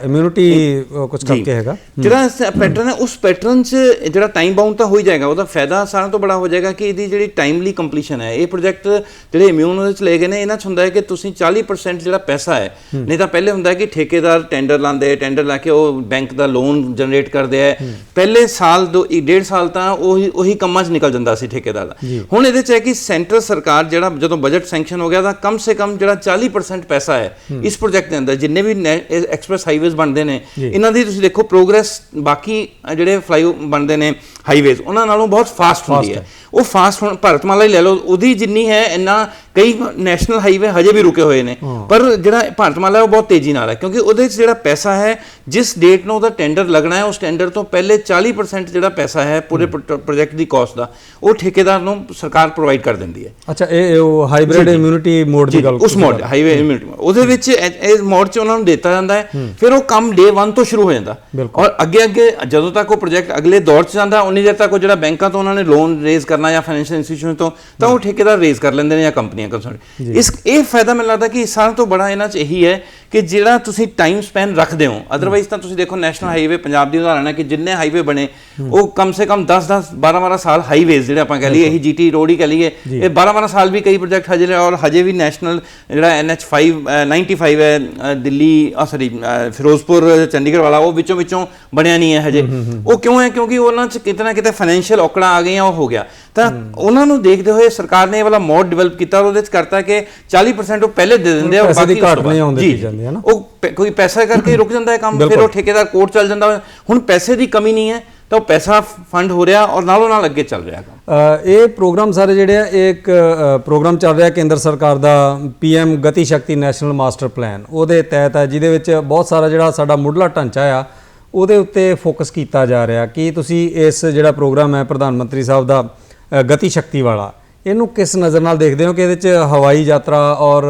ਇਮਿਊਨਿਟੀ ਕੁਝ ਕਰਕੇ ਹੈਗਾ। ਜਿਹੜਾ ਪੈਟਰਨ ਹੈ ਉਸ ਪੈਟਰਨ 'ਚ ਜਿਹੜਾ ਟਾਈਮ ਬਾਉਂਡ ਤਾਂ ਹੋ ਹੀ ਜਾਏਗਾ ਉਹਦਾ ਫਾਇਦਾ ਸਾਰਿਆਂ ਤੋਂ ਬੜਾ ਹੋ ਜਾਏਗਾ ਕਿ ਇਹਦੀ ਜਿਹੜੀ ਟਾਈਮਲੀ ਕੰਪਲੀਸ਼ਨ ਹੈ ਇਹ ਪ੍ਰੋਜੈਕਟ ਜਿਹੜੇ ਇਮਿਊਨ ਉਹਦੇ 'ਚ ਲਏ ਗਏ ਨੇ ਇਹਨਾਂ 'ਚ ਹੁੰਦਾ ਹੈ ਕਿ ਤੁਸੀਂ 40% ਜਿਹੜਾ ਪੈਸਾ ਹੈ ਨਹੀਂ ਤਾਂ ਪਹਿਲੇ ਹੁੰਦਾ ਹੈ ਕਿ ਠੇਕੇਦਾਰ ਟੈਂਡਰ ਲਾਉਂਦੇ ਟੈਂਡਰ ਲਾ ਕੇ ਉਹ ਬੈਂਕ ਦਾ ਲੋਨ ਜਨਰੇਟ ਕਰਦੇ ਆ ਪਹਿਲੇ ਸਾਲ ਦੋ ਡੇਢ ਸਾਲ ਤਾਂ ਉਹੀ ਉਹੀ ਕੰਮਾਂ 'ਚ ਨਿਕਲ ਜਾਂਦਾ ਸੀ ਠੇਕੇਦਾਰ ਦਾ। ਹੁਣ ਇਹਦੇ 'ਚ ਹੈ ਕਿ ਸੈਂਟਰ ਸਰਕਾਰ ਜਿਹੜਾ ਜਦੋਂ ਬਜਟ ਸੈਂਕਸ਼ਨ ਹੋ ਗਿਆ ਤਾਂ ਕਮ ਸੇ ਕਮ ਜਿਹੜਾ 40% ਪੈਸਾ ਹੈ ਇਸ ਪ੍ਰੋਜੈਕਟ ਦੇ ਅੰਦਰ ਜਿੰਨੇ ਵੀ ਐਕਸਪ੍ਰੈਸ ਹਾਈਵੇਜ਼ ਬਣਦੇ ਨੇ। ਇਹਨਾਂ ਦੀ ਤੁਸੀਂ ਦੇਖੋ ਪ੍ਰੋਗਰੈਸ ਬਾਕੀ ਜਿਹੜੇ ਫਲਾਈ ਬਣਦੇ ਨੇ ਹਾਈਵੇਜ਼ ਉਹਨਾਂ ਨਾਲੋਂ ਬਹੁਤ ਫਾਸਟ ਹੁੰਦੀ ਹੈ। ਉਹ ਫਾਸਟ ਹੁਣ ਭਾਰਤਮਾਲਾ ਹੀ ਲੈ ਲਓ ਉਹਦੀ ਜਿੰਨੀ ਹੈ ਇੰਨਾ ਕਈ ਨੈਸ਼ਨਲ ਹਾਈਵੇ ਹਜੇ ਵੀ ਰੁਕੇ ਹੋਏ ਨੇ। ਪਰ ਜਿਹੜਾ ਭਾਰਤਮਾਲਾ ਹੈ ਉਹ ਬਹੁਤ ਤੇਜ਼ੀ ਨਾਲ ਹੈ ਕਿਉਂਕਿ ਉਹਦੇ 'ਚ ਜਿਹੜਾ ਪੈਸਾ ਹੈ ਜਿਸ ਡੇਟ ਨੂੰ ਉਹਦਾ ਟੈਂਡਰ ਲੱਗਣਾ ਹੈ ਉਸ ਟੈਂਡਰ ਤੋਂ ਪਹਿਲੇ 40% ਜਿਹੜਾ ਪੈਸਾ ਹੈ ਪੂਰੇ ਪ੍ਰੋਜੈਕਟ ਦੀ ਕਾਸਟ ਦਾ ਉਹ ਠੇਕੇਦਾਰ ਨੂੰ ਸਰਕਾਰ ਪ੍ਰੋਵਾਈਡ ਕਰ ਦਿੰਦੀ ਹੈ। ਅੱਛਾ ਇਹ ਉਹ ਹਾਈਬ੍ਰਿਡ ਇਮਿਊਨਿਟੀ ਮੋਡ ਦੀ ਗੱਲ ਉਸ ਮੋਡ ਹਾਈਵੇ ਇਮਿਊਨਿਟੀ ਉਹਦੇ ਵਿੱਚ ਇਸ ਮੋਡ 'ਚ ਉਹਨਾਂ ਨੂੰ ਦਿੱਤਾ ਜਾਂਦਾ ਹੈ ਫਿਰ ਉਹ ਕੰਮ ਡੇ 1 ਤੋਂ ਸ਼ੁਰੂ ਹੋ ਜਾਂਦਾ। ਔਰ ਅੱਗੇ ਅੱਗੇ ਜਦੋਂ ਤੱਕ ਉਹ ਪ੍ਰੋਜੈਕਟ ਅਗਲੇ ਦੌਰ 'ਚ ਜਾਂਦਾ ਉਨੀ ਦੇਰ ਤੱਕ ਉਹ ਜਿਹੜਾ ਬੈਂਕਾਂ ਤੋਂ ਉਹਨਾਂ ਨੇ ਲੋਨ ਰੇਜ਼ ਕਰਨਾ ਜਾਂ ਫਾਈਨੈਂਸ਼ੀਅਲ ਇੰਸਟੀਟਿਊਸ਼ਨ ਤੋਂ ਤਾਂ ਉਹ ਠੇਕੇਦਾਰ ਰੇਜ਼ ਕਰ ਲੈਂਦੇ ਨੇ ਜਾਂ ਕੰਪਨੀਆਂ ਕੰਸਰਨ ਇਸ ਇਹ ਫਾਇਦਾ ਮੈਨੂੰ ਲੱਗਦਾ ਕਿ ਸਾਰਿਆਂ ਤੋਂ ਬੜਾ ਇਹਨਾਂ 'ਚ ਇਹੀ ਹੈ ਕਿ ਜਿਹੜਾ ਤੁਸੀਂ ਟਾਈਮ ਸਪੈਨ ਰੱਖਦੇ ਹੋ ਅਦਰਵਾਈਜ਼ ਤਾਂ ਤੁਸੀਂ ਦੇਖੋ ਨੈਸ਼ਨਲ ਹਾਈਵੇ ਪੰਜਾਬ ਦੀ ਉਦਾਹਰਣ ਹੈ ਕਿ ਜਿੰਨੇ ਹਾਈਵੇ ਬਣੇ ਉਹ ਕਮ ਸੇ ਕਮ 10 10 12 12 ਸਾਲ ਹਾਈਵੇਜ਼ ਜਿਹੜੇ ਆਪਾਂ ਕਹ ਲਈਏ ਇਹੀ ਜੀਟੀ ਰੋਡ ਹੀ ਕਹ ਲਈਏ। ਇਹ 12 12 ਸਾਲ ਵੀ ਕਈ ਪ੍ਰੋਜੈਕਟ ਹਜੇ ਨੇ ਔਰ ਹਜੇ ਵੀ ਨੈਸ਼ਨਲ ਜਿਹੜਾ NH5 ਅ, 95 ਹੈ ਦਿੱਲੀ ਸੌਰੀ ਫਿਰੋਜ਼ਪੁਰ ਚੰਡੀਗੜ੍ਹ ਵਾਲਾ ਉਹ ਵਿੱਚੋਂ ਵਿੱਚੋਂ ਬਣਿਆ ਨਹੀਂ ਹੈ ਹਜੇ। ਉਹ ਕਿਉਂ ਹੈ? ਕਿਉਂਕਿ ਉਹਨਾਂ 'ਚ ਕਿਤੇ ਨਾ ਕਿਤੇ ਫਾਈਨੈਂਸ਼ੀਅਲ ਔਕੜਾਂ ਆ ਗਈਆਂ ਉਹ ਹੋ ਗਿਆ। ਤਾਂ ਉਹਨਾਂ ਨੂੰ ਦੇਖਦੇ ਹੋਏ ਸਰਕਾਰ ਨੇ ਇਹ ਵਾਲਾ ਮੋਡ ਡਿਵੈਲਪ ਕੀਤਾ ਉਹਦੇ 'ਚ ਕਰਤਾ ਕਿ 40% ਉਹ ਪਹਿਲੇ ਦੇ ਦਿੰਦੇ ਆ ਪੈਸੇ ਦੀ ਘਾਟ ਨਹੀਂ ਆਉਣ ਜੀ, ਜਾਂਦੀ ਹੈ ਨਾ। ਉਹ ਕੋਈ ਪੈਸਾ ਕਰਕੇ ਰੁਕ ਜਾਂਦਾ ਹੈ ਕੰਮ ਫਿਰ ਉਹ ਠੇਕੇਦਾਰ ਕੋਰਟ ਚੱਲ ਜਾਂਦਾ। ਹੁਣ ਪੈਸੇ ਦੀ ਕਮੀ ਨਹੀਂ ਹੈ ਤਾਂ ਉਹ ਪੈਸਾ ਫੰਡ ਹੋ ਰਿਹਾ ਔਰ ਨਾਲੋਂ ਨਾਲ ਅੱਗੇ ਚੱਲ ਰਿਹਾ ਕੰਮ। ਇਹ ਪ੍ਰੋਗਰਾਮ ਸਾਰੇ ਜਿਹੜੇ ਆ ਇੱਕ ਪ੍ਰੋਗਰਾਮ ਚੱਲ ਰਿਹਾ ਕੇਂਦਰ ਸਰਕਾਰ ਦਾ ਪੀਐਮ ਗਤੀ ਸ਼ਕਤੀ ਨੈਸ਼ਨਲ ਮਾਸਟਰ ਪਲਾਨ। ਉਹਦੇ ਤਹਿਤ ਹੈ ਜਿਹਦੇ ਵਿੱਚ ਬਹੁਤ ਸਾਰਾ ਜਿਹੜਾ ਸਾਡਾ ਮੁੱਢਲਾ ਢਾਂਚਾ ਆ ਉਹਦੇ ਉੱਤੇ ਫੋਕਸ ਕੀਤਾ ਜਾ ਰਿਹਾ। ਕਿ ਤੁਸੀਂ ਇਸ ਜਿਹੜਾ ਪ੍ਰੋਗਰਾਮ ਹੈ ਪ੍ਰਧਾਨ ਮੰਤਰੀ ਸਾਹਿਬ ਦਾ ਗਤੀ ਸ਼ਕਤੀ ਵਾਲਾ ਇਹਨੂੰ ਕਿਸ ਨਜ਼ਰ ਨਾਲ ਦੇਖਦੇ ਹੋ ਕਿ ਇਹਦੇ ਵਿੱਚ ਹਵਾਈ ਯਾਤਰਾ ਔਰ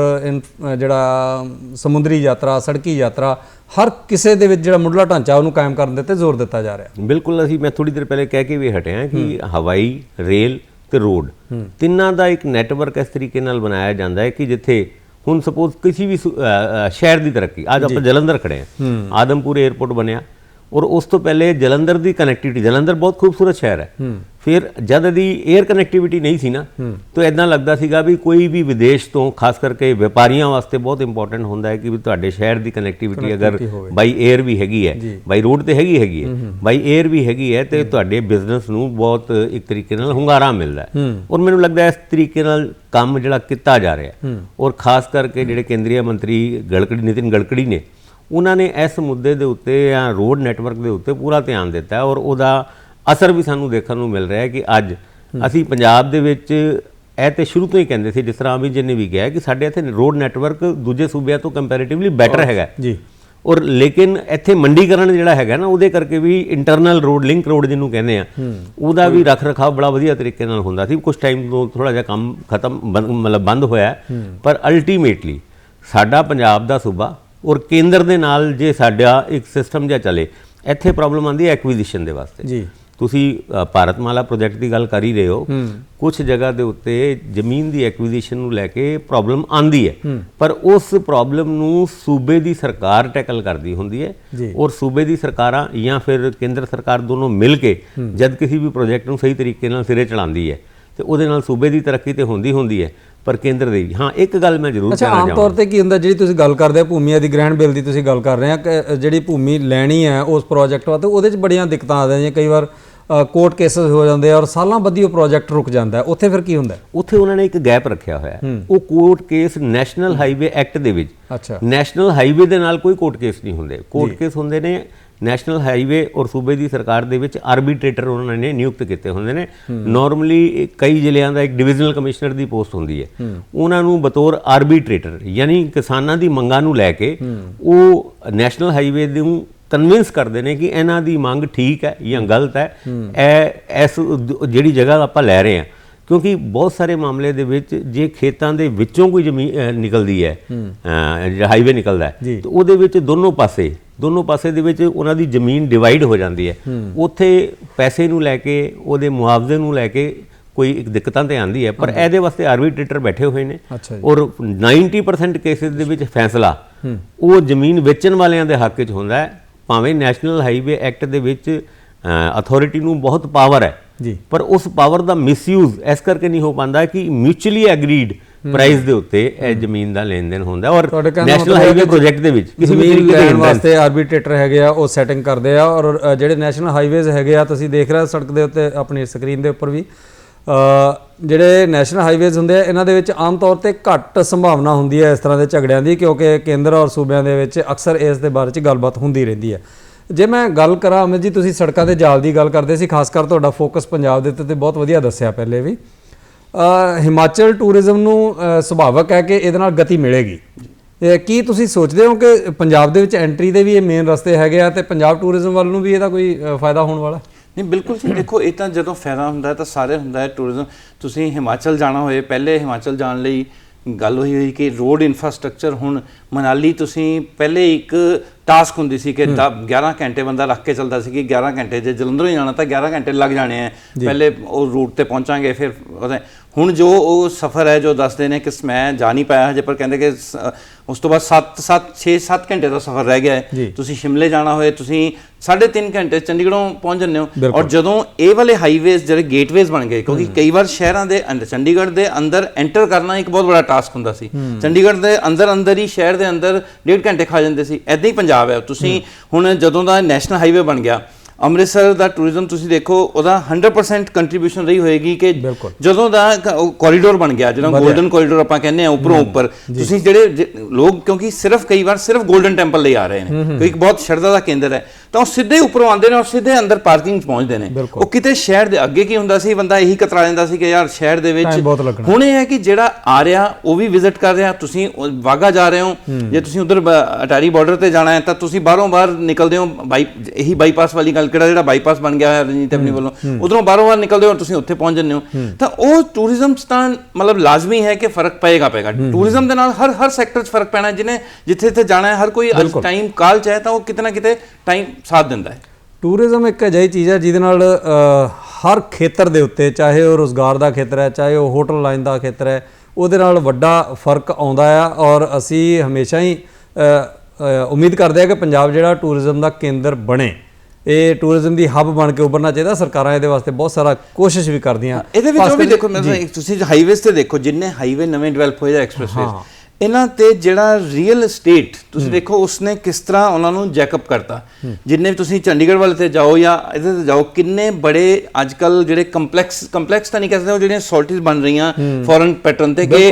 ਜਿਹੜਾ ਸਮੁੰਦਰੀ ਯਾਤਰਾ ਸੜਕੀ ਯਾਤਰਾ ਹਰ ਕਿਸੇ ਦੇ ਵਿੱਚ ਜਿਹੜਾ ਮੁੱਢਲਾ ਢਾਂਚਾ ਉਹਨੂੰ ਕਾਇਮ ਕਰਨ ਦੇ ਤੇ ਜ਼ੋਰ ਦਿੱਤਾ ਜਾ ਰਿਹਾ? ਬਿਲਕੁਲ ਅਸੀਂ ਮੈਂ ਥੋੜੀ ਦੇਰ ਪਹਿਲੇ ਕਹਿ ਕੇ ਵੀ ਹਟਿਆ ਕਿ ਹਵਾਈ ਰੇਲ ਤੇ ਰੋਡ ਤਿੰਨਾਂ ਦਾ ਇੱਕ ਨੈਟਵਰਕ ਇਸ ਤਰੀਕੇ ਨਾਲ ਬਣਾਇਆ ਜਾਂਦਾ ਹੈ ਕਿ ਜਿੱਥੇ ਹੁਣ ਸਪੋਜ਼ ਕਿਸੇ ਵੀ ਸ਼ਹਿਰ ਦੀ ਤਰੱਕੀ ਅੱਜ ਆਪਾਂ ਜਲੰਧਰ ਖੜੇ ਹਾਂ। ਆਦਮਪੁਰ 에ਅਰਪੋਰਟ ਬਣਿਆ। ਔਰ ਉਸ ਤੋਂ ਪਹਿਲੇ ਜਲੰਧਰ ਦੀ ਕਨੈਕਟੀਵਿਟੀ ਜਲੰਧਰ ਬਹੁਤ ਖੂਬਸੂਰਤ ਸ਼ਹਿਰ ਹੈ। ਫਿਰ ਜਦ ਦੀ 에ਅਰ ਕਨੈਕਟੀਵਿਟੀ ਨਹੀਂ ਸੀ ਨਾ ਤਾਂ ਇਦਾਂ ਲੱਗਦਾ ਸੀਗਾ ਵੀ ਕੋਈ ਵੀ ਵਿਦੇਸ਼ ਤੋਂ ਖਾਸ ਕਰਕੇ ਵਪਾਰੀਆਂ ਵਾਸਤੇ ਬਹੁਤ ਇੰਪੋਰਟੈਂਟ ਹੁੰਦਾ ਹੈ ਕਿ ਵੀ ਤੁਹਾਡੇ ਸ਼ਹਿਰ ਦੀ ਕਨੈਕਟੀਵਿਟੀ ਅਗਰ ਬਾਈ 에ਅਰ ਵੀ ਹੈਗੀ ਹੈ ਬਾਈ ਰੋਡ ਤੇ ਹੈਗੀ ਹੈਗੀ ਹੈ। ਬਾਈ 에ਅਰ ਵੀ ਹੈਗੀ ਹੈ ਤੇ ਤੁਹਾਡੇ ਬਿਜ਼ਨਸ ਨੂੰ ਬਹੁਤ ਇੱਕ ਤਰੀਕੇ ਨਾਲ ਹੁੰਗਾਰਾ ਮਿਲਦਾ ਹੈ। ਔਰ ਮੈਨੂੰ ਲੱਗਦਾ ਇਸ ਤਰੀਕੇ ਨਾਲ ਕੰਮ ਜਿਹੜਾ ਕੀਤਾ ਜਾ ਰਿਹਾ ਔਰ ਖਾਸ ਕਰਕੇ ਜਿਹੜੇ ਕੇਂਦਰੀ ਮੰਤਰੀ ਗੜਕੜੀ ਨਿਤਿਨ ਗੜਕੜੀ ਨੇ ਉਹਨਾਂ ਨੇ ਇਸ ਮੁੱਦੇ ਦੇ ਉੱਤੇ ਜਾਂ ਰੋਡ ਨੈਟਵਰਕ ਦੇ ਉੱਤੇ ਪੂਰਾ ਧਿਆਨ ਦਿੱਤਾ ਔਰ ਉਹਦਾ ਅਸਰ ਵੀ ਸਾਨੂੰ ਦੇਖਣ ਨੂੰ ਮਿਲ ਰਿਹਾ ਹੈ ਕਿ ਅੱਜ ਅਸੀਂ ਪੰਜਾਬ ਦੇ ਵਿੱਚ ਇਹ ਤੇ ਸ਼ੁਰੂ ਤੋਂ ਹੀ ਕਹਿੰਦੇ ਸੀ ਜਿਸ ਤਰ੍ਹਾਂ ਅਮਿਤ ਜੀ ਨੇ ਵੀ ਕਿਹਾ ਕਿ ਸਾਡੇ ਇੱਥੇ ਰੋਡ ਨੈਟਵਰਕ ਦੂਜੇ ਸੂਬਿਆਂ ਤੋਂ ਕੰਪੈਰੀਟਿਵਲੀ ਬੈਟਰ ਹੈਗਾ। ਜੀ। ਔਰ ਲੇਕਿਨ ਇੱਥੇ ਮੰਡੀਕਰਨ ਜਿਹੜਾ ਹੈਗਾ ਨਾ ਉਹਦੇ ਕਰਕੇ ਵੀ ਇੰਟਰਨਲ ਰੋਡ ਲਿੰਕ ਰੋਡ ਜਿਹਨੂੰ ਕਹਿੰਦੇ ਆ ਉਹਦਾ ਵੀ ਰੱਖ ਰਖਾਵ ਬੜਾ ਵਧੀਆ ਤਰੀਕੇ ਨਾਲ ਹੁੰਦਾ ਸੀ। ਕੁਝ ਟਾਈਮ ਤੋਂ ਥੋੜਾ ਜਿਹਾ ਕੰਮ ਖਤਮ ਮਤਲਬ ਬੰਦ ਹੋਇਆ। ਪਰ ਅਲਟੀਮੇਟਲੀ ਸਾਡਾ ਪੰਜਾਬ ਦਾ ਸੂਬਾ ਔਰ ਕੇਂਦਰ ਦੇ ਨਾਲ ਜੇ ਸਾਡਾ ਇੱਕ ਸਿਸਟਮ ਜਿਹਾ ਚੱਲੇ ਇੱਥੇ ਪ੍ਰੋਬਲਮ ਆਉਂਦੀ ਹੈ ਐਕਵੀਜ਼ੀਸ਼ਨ ਦੇ ਵਾਸਤੇ। ਜੀ। ਤੁਸੀਂ ਭਾਰਤਮਾਲਾ ਪ੍ਰੋਜੈਕਟ ਦੀ ਗੱਲ ਕਰ ਹੀ ਰਹੇ ਹੋ। ਕੁਝ ਜਗ੍ਹਾ ਦੇ ਉੱਤੇ ਜ਼ਮੀਨ ਦੀ ਐਕਵੀਜ਼ੀਸ਼ਨ ਨੂੰ ਲੈ ਕੇ ਪ੍ਰੋਬਲਮ ਆਂਦੀ ਹੈ। ਪਰ ਉਸ ਪ੍ਰੋਬਲਮ ਨੂੰ ਸੂਬੇ ਦੀ ਸਰਕਾਰ ਟੈਕਲ ਕਰਦੀ ਹੁੰਦੀ ਹੈ। ਔਰ ਸੂਬੇ ਦੀ ਸਰਕਾਰਾਂ ਜਾਂ ਫਿਰ ਕੇਂਦਰ ਸਰਕਾਰ ਦੋਨੋਂ ਮਿਲ ਕੇ ਜਦ ਕਿਸੇ ਵੀ ਪ੍ਰੋਜੈਕਟ ਨੂੰ ਸਹੀ ਤਰੀਕੇ ਨਾਲ ਸਿਰੇ ਚਲਾਉਂਦੀ ਹੈ ਤੇ ਉਹਦੇ ਨਾਲ ਸੂਬੇ ਦੀ ਤਰੱਕੀ ਤੇ ਹੁੰਦੀ ਹੁੰਦੀ ਹੈ। ਪਰ ਕੇਂਦਰ ਦੀ ਵੀ। ਹਾਂ ਇੱਕ ਗੱਲ ਮੈਂ ਜ਼ਰੂਰ ਅੱਛਾ ਕਹਿਣਾ ਆਮ ਤੌਰ ਤੇ ਕੀ ਹੁੰਦਾ ਜਿਹੜੀ ਤੁਸੀਂ ਗੱਲ ਕਰਦੇ ਆ ਭੂਮੀ ਅਧਿਗ੍ਰਹਿਣ ਬਿੱਲ ਦੀ ਤੁਸੀਂ ਗੱਲ ਕਰ ਰਹੇ ਆ ਜਿਹੜੀ ਭੂਮੀ ਲੈਣੀ ਹੈ ਉਸ ਪ੍ਰੋਜੈਕਟ ਵਾਸਤੇ ਉਹਦੇ 'ਚ ਬੜੀਆਂ ਦਿੱਕਤਾਂ ਆ ਜਾਂਦੀਆਂ ਕਈ ਵਾਰ ਕੋਰਟ ਕੇਸਸ ਹੋ ਜਾਂਦੇ ਆ ਔਰ ਸਾਲਾਂ ਬੱਧੀ ਉਹ ਪ੍ਰੋਜੈਕਟ ਰੁਕ ਜਾਂਦਾ ਉੱਥੇ ਫਿਰ ਕੀ ਹੁੰਦਾ? ਉੱਥੇ ਉਹਨਾਂ ਨੇ ਇੱਕ ਗੈਪ ਰੱਖਿਆ ਹੋਇਆ ਉਹ court case national highway act ਦੇ ਵਿੱਚ। ਅੱਛਾ। ਨੈਸ਼ਨਲ ਹਾਈਵੇ ਦੇ ਨਾਲ ਕੋਈ ਕੋਰਟ ਕੇਸ ਨਹੀਂ ਹੁੰਦੇ। ਕੋਰਟ ਕੇਸ ਹੁੰਦੇ ਨੇ ਨੈਸ਼ਨਲ ਹਾਈਵੇ ਔਰ ਸੂਬੇ ਦੀ ਸਰਕਾਰ ਦੇ ਵਿੱਚ ਆਰਬਿਟ੍ਰੇਟਰ ਉਹਨਾਂ ਨੇ ਨਿਯੁਕਤ ਕੀਤੇ ਹੁੰਦੇ ਨੇ। ਨਾਰਮਲੀ ਕਈ ਜ਼ਿਲ੍ਹਿਆਂ ਦਾ ਇੱਕ ਡਿਵੀਜ਼ਨਲ ਕਮਿਸ਼ਨਰ ਦੀ ਪੋਸਟ ਹੁੰਦੀ ਹੈ। ਉਹਨਾਂ ਨੂੰ ਬਤੌਰ ਆਰਬਿਟ੍ਰੇਟਰ ਯਾਨੀ ਕਿਸਾਨਾਂ ਦੀ ਮੰਗਾਂ ਨੂੰ ਲੈ ਕੇ ਉਹ ਨੈਸ਼ਨਲ ਹਾਈਵੇ ਨੂੰ ਕਨਵਿੰਸ ਕਰਦੇ ਨੇ ਕਿ ਇਹਨਾਂ ਦੀ ਮੰਗ ਠੀਕ ਹੈ ਜਾਂ ਗਲਤ ਹੈ। ਇਹ ਇਸ ਜਿਹੜੀ ਜਗ੍ਹਾ ਆਪਾਂ ਲੈ ਰਹੇ ਹਾਂ ਕਿਉਂਕਿ ਬਹੁਤ ਸਾਰੇ ਮਾਮਲੇ ਦੇ ਵਿੱਚ ਜੇ ਖੇਤਾਂ ਦੇ ਵਿੱਚੋਂ ਕੋਈ ਜ਼ਮੀਨ ਨਿਕਲਦੀ ਹੈ ਜਿਹੜਾ ਹਾਈਵੇ ਨਿਕਲਦਾ ਹੈ। ਤੇ ਉਹਦੇ ਵਿੱਚ ਦੋਨੋਂ ਪਾਸੇ ਦੋਨੋਂ ਪਾਸੇ ਦੇ ਵਿੱਚ ਉਹਨਾਂ ਦੀ ਜ਼ਮੀਨ ਡਿਵਾਈਡ ਹੋ ਜਾਂਦੀ ਹੈ। ਉੱਥੇ ਪੈਸੇ ਨੂੰ ਲੈ ਕੇ ਉਹਦੇ ਮੁਆਵਜ਼ੇ ਨੂੰ ਲੈ ਕੇ ਕੋਈ ਇੱਕ ਦਿੱਕਤਾਂ ਤੇ ਆਂਦੀ ਹੈ ਪਰ ਇਹਦੇ ਵਾਸਤੇ ਆਰਬਿਟ੍ਰੇਟਰ ਬੈਠੇ ਹੋਏ ਨੇ। ਔਰ 90% ਕੇਸਿਸ ਦੇ ਵਿੱਚ ਫੈਸਲਾ। ਉਹ ਜ਼ਮੀਨ ਵੇਚਣ ਵਾਲਿਆਂ ਦੇ ਹੱਕ 'ਚ ਹੁੰਦਾ ਹੈ ਭਾਵੇਂ ਨੈਸ਼ਨਲ ਹਾਈਵੇ ਐਕਟ ਦੇ ਵਿੱਚ ਅਥਾਰਟੀ ਨੂੰ ਬਹੁਤ ਪਾਵਰ ਹੈ। ਜੀ। ਪਰ ਉਸ ਪਾਵਰ ਦਾ ਮਿਸਯੂਜ਼ ਇਸ ਕਰਕੇ ਨਹੀਂ ਹੋ ਪਾਉਂਦਾ ਕਿ ਮਿਊਚੁਅਲੀ ਐਗਰੀਡ ਪ੍ਰਾਈਸ ਦੇ ਉੱਤੇ ਇਹ ਜ਼ਮੀਨ ਦਾ ਲੈਣ ਦੇਣ ਹੁੰਦਾ ਔਰ ਨੈਸ਼ਨਲ ਹਾਈਵੇ ਪ੍ਰੋਜੈਕਟ ਦੇ ਵਿੱਚ ਕਿਸੇ ਵੀ ਤਰੀਕੇ ਦੇ ਵਾਸਤੇ ਆਰਬਿਟ੍ਰੇਟਰ ਹੈਗੇ ਆ ਉਹ ਸੈਟਿੰਗ ਕਰਦੇ ਆ ਔਰ ਜਿਹੜੇ ਨੈਸ਼ਨਲ ਹਾਈਵੇਜ਼ ਹੈਗੇ ਆ ਤੁਸੀਂ ਦੇਖ ਰਹੇ ਹੋ ਸੜਕ ਦੇ ਉੱਤੇ ਆਪਣੀ ਸਕਰੀਨ ਦੇ ਉੱਪਰ ਵੀ ਜਿਹੜੇ ਨੈਸ਼ਨਲ ਹਾਈਵੇਜ਼ ਹੁੰਦੇ ਆ ਇਹਨਾਂ ਦੇ ਵਿੱਚ ਆਮ ਤੌਰ ਤੇ ਘੱਟ ਸੰਭਾਵਨਾ ਹੁੰਦੀ ਹੈ ਇਸ ਤਰ੍ਹਾਂ ਦੇ ਝਗੜਿਆਂ ਦੀ ਕਿਉਂਕਿ ਕੇਂਦਰ ਔਰ ਸੂਬਿਆਂ ਦੇ ਵਿੱਚ ਅਕਸਰ ਇਸ ਦੇ ਬਾਰੇ 'ਚ ਗੱਲਬਾਤ ਹੁੰਦੀ ਰਹਿੰਦੀ ਹੈ। ਜੇ ਮੈਂ ਗੱਲ ਕਰਾਂ ਅਮਿਤ ਜੀ ਤੁਸੀਂ ਸੜਕਾਂ ਦੇ ਜਾਲ ਦੀ ਗੱਲ ਕਰਦੇ ਸੀ ਖਾਸ ਕਰ ਤੁਹਾਡਾ ਫੋਕਸ ਪੰਜਾਬ ਦੇ ਉੱਤੇ ਤੇ ਬਹੁਤ ਵਧੀਆ ਦੱਸਿਆ ਪਹਿਲੇ ਵੀ। ਹਿਮਾਚਲ ਟੂਰਿਜ਼ਮ ਨੂੰ ਅ, ਸੁਭਾਵਕ ਹੈ ਕਿ ਇਹਦੇ ਨਾਲ ਗਤੀ ਮਿਲੇਗੀ। ਕੀ ਤੁਸੀਂ ਸੋਚਦੇ ਹੋ ਕਿ ਪੰਜਾਬ ਦੇ ਵਿੱਚ ਐਂਟਰੀ ਦੇ ਵੀ ਇਹ ਮੇਨ ਰਸਤੇ ਹੈਗੇ ਆ ਤੇ ਪੰਜਾਬ ਟੂਰਿਜ਼ਮ ਵੱਲ ਨੂੰ ਵੀ ਇਹਦਾ ਕੋਈ ਫਾਇਦਾ ਹੋਣ ਵਾਲਾ? ਨਹੀਂ ਬਿਲਕੁਲ ਜੀ ਦੇਖੋ ਇਹ ਤਾਂ ਜਦੋਂ ਫਾਇਦਾ ਹੁੰਦਾ ਤਾਂ ਸਾਰੇ ਹੁੰਦਾ ਹੈ ਟੂਰਿਜ਼ਮ ਤੁਸੀਂ ਹਿਮਾਚਲ ਜਾਣਾ ਹੋਏ ਪਹਿਲੇ ਹਿਮਾਚਲ ਜਾਣ ਲਈ ਗੱਲ ਹੋਈ ਹੋਈ ਕਿ ਰੋਡ ਇਨਫਰਾਸਟ੍ਰਕਚਰ ਹੁਣ ਮਨਾਲੀ ਤੁਸੀਂ ਪਹਿਲੇ ਇੱਕ ਟਾਸਕ ਹੁੰਦੀ ਸੀ ਕਿ ਦਸ- 11 ਘੰਟੇ ਬੰਦਾ ਰੱਖ ਕੇ ਚੱਲਦਾ ਸੀ ਕਿ 11 ਘੰਟੇ ਜੇ ਜਲੰਧਰੋਂ ਹੀ ਜਾਣਾ ਤਾਂ 11 ਘੰਟੇ ਲੱਗ ਜਾਣੇ ਆ। ਪਹਿਲੇ ਉਹ ਰੂਟ ਤੇ ਪਹੁੰਚਾਂਗੇ ਫਿਰ ਹੁਣ ਜੋ ਉਹ ਸਫ਼ਰ ਹੈ ਜੋ ਦੱਸਦੇ ਨੇ ਕਿ ਮੈਂ ਜਾ ਨਹੀਂ ਪਾਇਆ ਹਜੇ ਪਰ ਕਹਿੰਦੇ ਕਿ ਸ- ਉਸ ਤੋਂ ਬਾਅਦ 7 7 6 7 ਘੰਟੇ ਦਾ ਸਫ਼ਰ ਰਹਿ ਗਿਆ ਜੀ। ਹੈ ਤੁਸੀਂ ਸ਼ਿਮਲੇ ਜਾਣਾ ਹੋਏ ਤੁਸੀਂ 3.5 ਘੰਟੇ ਚੰਡੀਗੜ੍ਹੋਂ ਪਹੁੰਚ ਜਾਂਦੇ ਹੋ। ਬਿਲਕੁਲ। ਔਰ ਜਦੋਂ ਇਹ ਵਾਲੇ ਹਾਈਵੇਜ਼ ਜਿਹੜੇ ਗੇਟਵੇਜ਼ ਬਣ ਗਏ ਕਿਉਂਕਿ ਕਈ ਵਾਰ ਸ਼ਹਿਰਾਂ ਦੇ ਅੰਦਰ ਚੰਡੀਗੜ੍ਹ ਦੇ ਅੰਦਰ ਐਂਟਰ ਕਰਨਾ ਇੱਕ ਬਹੁਤ ਬੜਾ ਟਾਸਕ ਹੁੰਦਾ ਸੀ। ਚੰਡੀਗੜ੍ਹ ਦੇ ਅੰਦਰ ਅੰਦਰ ਹੀ ਸ਼ਹਿਰ ਦੇ ਅੰਦਰ ਡੇਢ ਘੰਟੇ ਖਾ ਜਾਂਦੇ ਸੀ। ਐਦਾਂ ਹੀ ਪੰਜਾਬ ਹੈ। ਤੁਸੀਂ ਹੁਣ ਜਦੋਂ ਦਾ ਨੈਸ਼ਨਲ ਹਾਈਵੇ ਬਣ ਗਿਆ ਅੰਮ੍ਰਿਤਸਰ ਦਾ ਟੂਰਿਜ਼ਮ ਤੁਸੀਂ ਦੇਖੋ ਉਹਦਾ 100% ਕੰਟਰੀਬਿਊਸ਼ਨ ਰਹੀ ਹੋਏਗੀ ਕਿ। ਜਦੋਂ ਦਾ ਕੋਰੀਡੋਰ ਬਣ ਗਿਆ ਜਿਹੜਾ 골ਡਨ ਕੋਰੀਡੋਰ ਆਪਾਂ ਕਹਿੰਦੇ ਆ ਉੱਪਰੋਂ ਉੱਪਰ। ਤੁਸੀਂ ਜਿਹੜੇ ਲੋਕ ਕਿਉਂਕਿ ਸਿਰਫ ਕਈ ਵਾਰ ਸਿਰਫ 골ਡਨ ਟੈਂਪਲ ਲਈ ਆ ਰਹੇ ਨੇ। ਕਿਉਂਕਿ ਇੱਕ ਬਹੁਤ ਸ਼ਰਧਾ ਦਾ ਕੇਂਦਰ ਹੈ। ਤਾਂ ਉਹ ਸਿੱਧੇ ਉੱਪਰੋਂ ਆਉਂਦੇ ਨੇ ਔਰ ਸਿੱਧੇ ਅੰਦਰ ਪਾਰਕਿੰਗ 'ਚ ਪਹੁੰਚਦੇ ਨੇ। ਉਹ ਕਿਤੇ ਸ਼ਹਿਰ ਦੇ ਅੱਗੇ ਕੀ ਹੁੰਦਾ ਸੀ? ਬੰਦਾ ਇਹੀ ਕਤਰਾ ਜਾਂਦਾ ਸੀ ਕਿ ਯਾਰ ਸ਼ਹਿਰ ਦੇ ਵਿੱਚ। ਹੁਣ ਇਹ ਹੈ ਕਿ ਜਿਹੜਾ ਆ ਰਿਹਾ ਉਹ ਵੀ ਵਿਜ਼ਿਟ ਕਰ ਰਿਹਾ। ਤੁਸੀਂ ਵਾਗਾ ਜਾ ਰਹੇ ਹੋ। ਜੇ ਤੁਸੀਂ ਉਧਰ ਅਟਾਰੀ ਬਾਰਡਰ ਤੇ ਜਾਣਾ ਹੈ ਤਾਂ ਤੁਸੀਂ ਬਾਹਰੋਂ ਬਾਹਰ ਨਿਕਲਦੇ ਹੋ। ਬਾਈ ਇਹੀ ਬਾਈਪਾਸ ਵਾਲੀ ਗੱਲ ਕਿਹੜਾ ਜਿਹੜਾ ਬਾਈਪਾਸ ਬਣ ਗਿਆ ਹੈ ਰਣਜੀਤ ਆਪਣੀ ਵੱਲੋਂ। ਉਧਰੋਂ ਬਾਹਰੋਂ ਬਾਹਰ ਨਿਕਲਦੇ ਹੋ ਔਰ ਤੁਸੀਂ ਉੱਥੇ ਪਹੁੰਚ ਜਾਂਦੇ ਹੋ। ਤਾਂ ਉਹ ਟੂਰਿਜ਼ਮ ਤਾਂ ਮਤਲਬ ਲਾਜ਼ਮੀ ਹੈ ਕਿ ਫ਼ਰਕ ਪਏਗਾ ਪਏਗਾ। ਟੂਰਿਜ਼ਮ ਦੇ ਨਾਲ ਹਰ ਹਰ ਸੈਕਟਰ 'ਚ ਫ਼ਰਕ ਪੈਣਾ। ਜਿਹਨੇ ਜਿੱਥੇ ਜਿੱਥੇ ਜਾਣਾ ਹੈ ਹਰ ਕੋਈ ਅੱਜ ਟਾਈਮ ਕਾਲ ਚਾਹੇ ਤਾਂ ਉਹ ਕਿਤੇ ਨਾ ਕਿਤੇ ਟਾਈਮ ਸਾਥ ਦਿੰਦਾ ਹੈ। ਟੂਰਿਜ਼ਮ ਇੱਕ ਅਜਿਹੀ ਚੀਜ਼ ਹੈ ਜਿਹਦੇ ਨਾਲ ਹਰ ਖੇਤਰ ਦੇ ਉੱਤੇ ਚਾਹੇ ਉਹ ਰੋਜ਼ਗਾਰ ਦਾ ਖੇਤਰ ਹੈ ਚਾਹੇ ਉਹ ਹੋਟਲ ਲਾਈਨ ਦਾ ਖੇਤਰ ਹੈ ਉਹਦੇ ਨਾਲ ਵੱਡਾ ਫ਼ਰਕ ਆਉਂਦਾ ਆ ਔਰ ਅਸੀਂ ਹਮੇਸ਼ਾ ਹੀ ਉਮੀਦ ਕਰਦੇ ਆ ਕਿ ਪੰਜਾਬ ਜਿਹੜਾ ਟੂਰਿਜ਼ਮ ਦਾ ਕੇਂਦਰ ਬਣੇ। ਇਹ ਟੂਰਿਜ਼ਮ ਦੀ ਹੱਬ ਬਣ ਕੇ ਉੱਭਰਨਾ ਚਾਹੀਦਾ। ਸਰਕਾਰਾਂ ਇਹਦੇ ਵਾਸਤੇ ਬਹੁਤ ਸਾਰਾ ਕੋਸ਼ਿਸ਼ ਵੀ ਕਰਦੀਆਂ। ਇਹਦੇ ਵਿੱਚ ਉਹ ਵੀ ਦੇਖੋ ਮੈਂ ਤੁਸੀਂ ਹਾਈਵੇਜ਼ ਤੇ ਦੇਖੋ ਜਿੰਨੇ ਹਾਈਵੇ ਨਵੇਂ ਡਿਵੈਲਪ ਹੋਏ ਜਾਂ ਐਕਸਪ੍ਰੈਸਵੇਜ਼ ਇਹਨਾਂ ਤੇ ਜਿਹੜਾ ਰੀਅਲ ਏਸਟੇਟ ਤੁਸੀਂ ਦੇਖੋ ਉਸਨੇ ਕਿਸ ਤਰ੍ਹਾਂ ਉਹਨਾਂ ਨੂੰ ਜੈਕਅਪ ਕਰਤਾ। ਜਿੰਨੇ ਵੀ ਤੁਸੀਂ ਚੰਡੀਗੜ੍ਹ ਵਾਲੇ ਤੇ ਜਾਓ ਜਾਂ ਇਹਦੇ ਤੇ ਜਾਓ ਕਿੰਨੇ ਬੜੇ ਅੱਜਕੱਲ ਜਿਹੜੇ ਕੰਪਲੈਕਸ ਕੰਪਲੈਕਸ ਤਾਂ ਨਹੀਂ ਕਹਿੰਦੇ ਉਹ ਜਿਹੜੀਆਂ ਸੌਲਟੀਜ਼ ਬਣ ਰਹੀਆਂ ਫੋਰਨ ਪੈਟਰਨ ਤੇ ਕਿ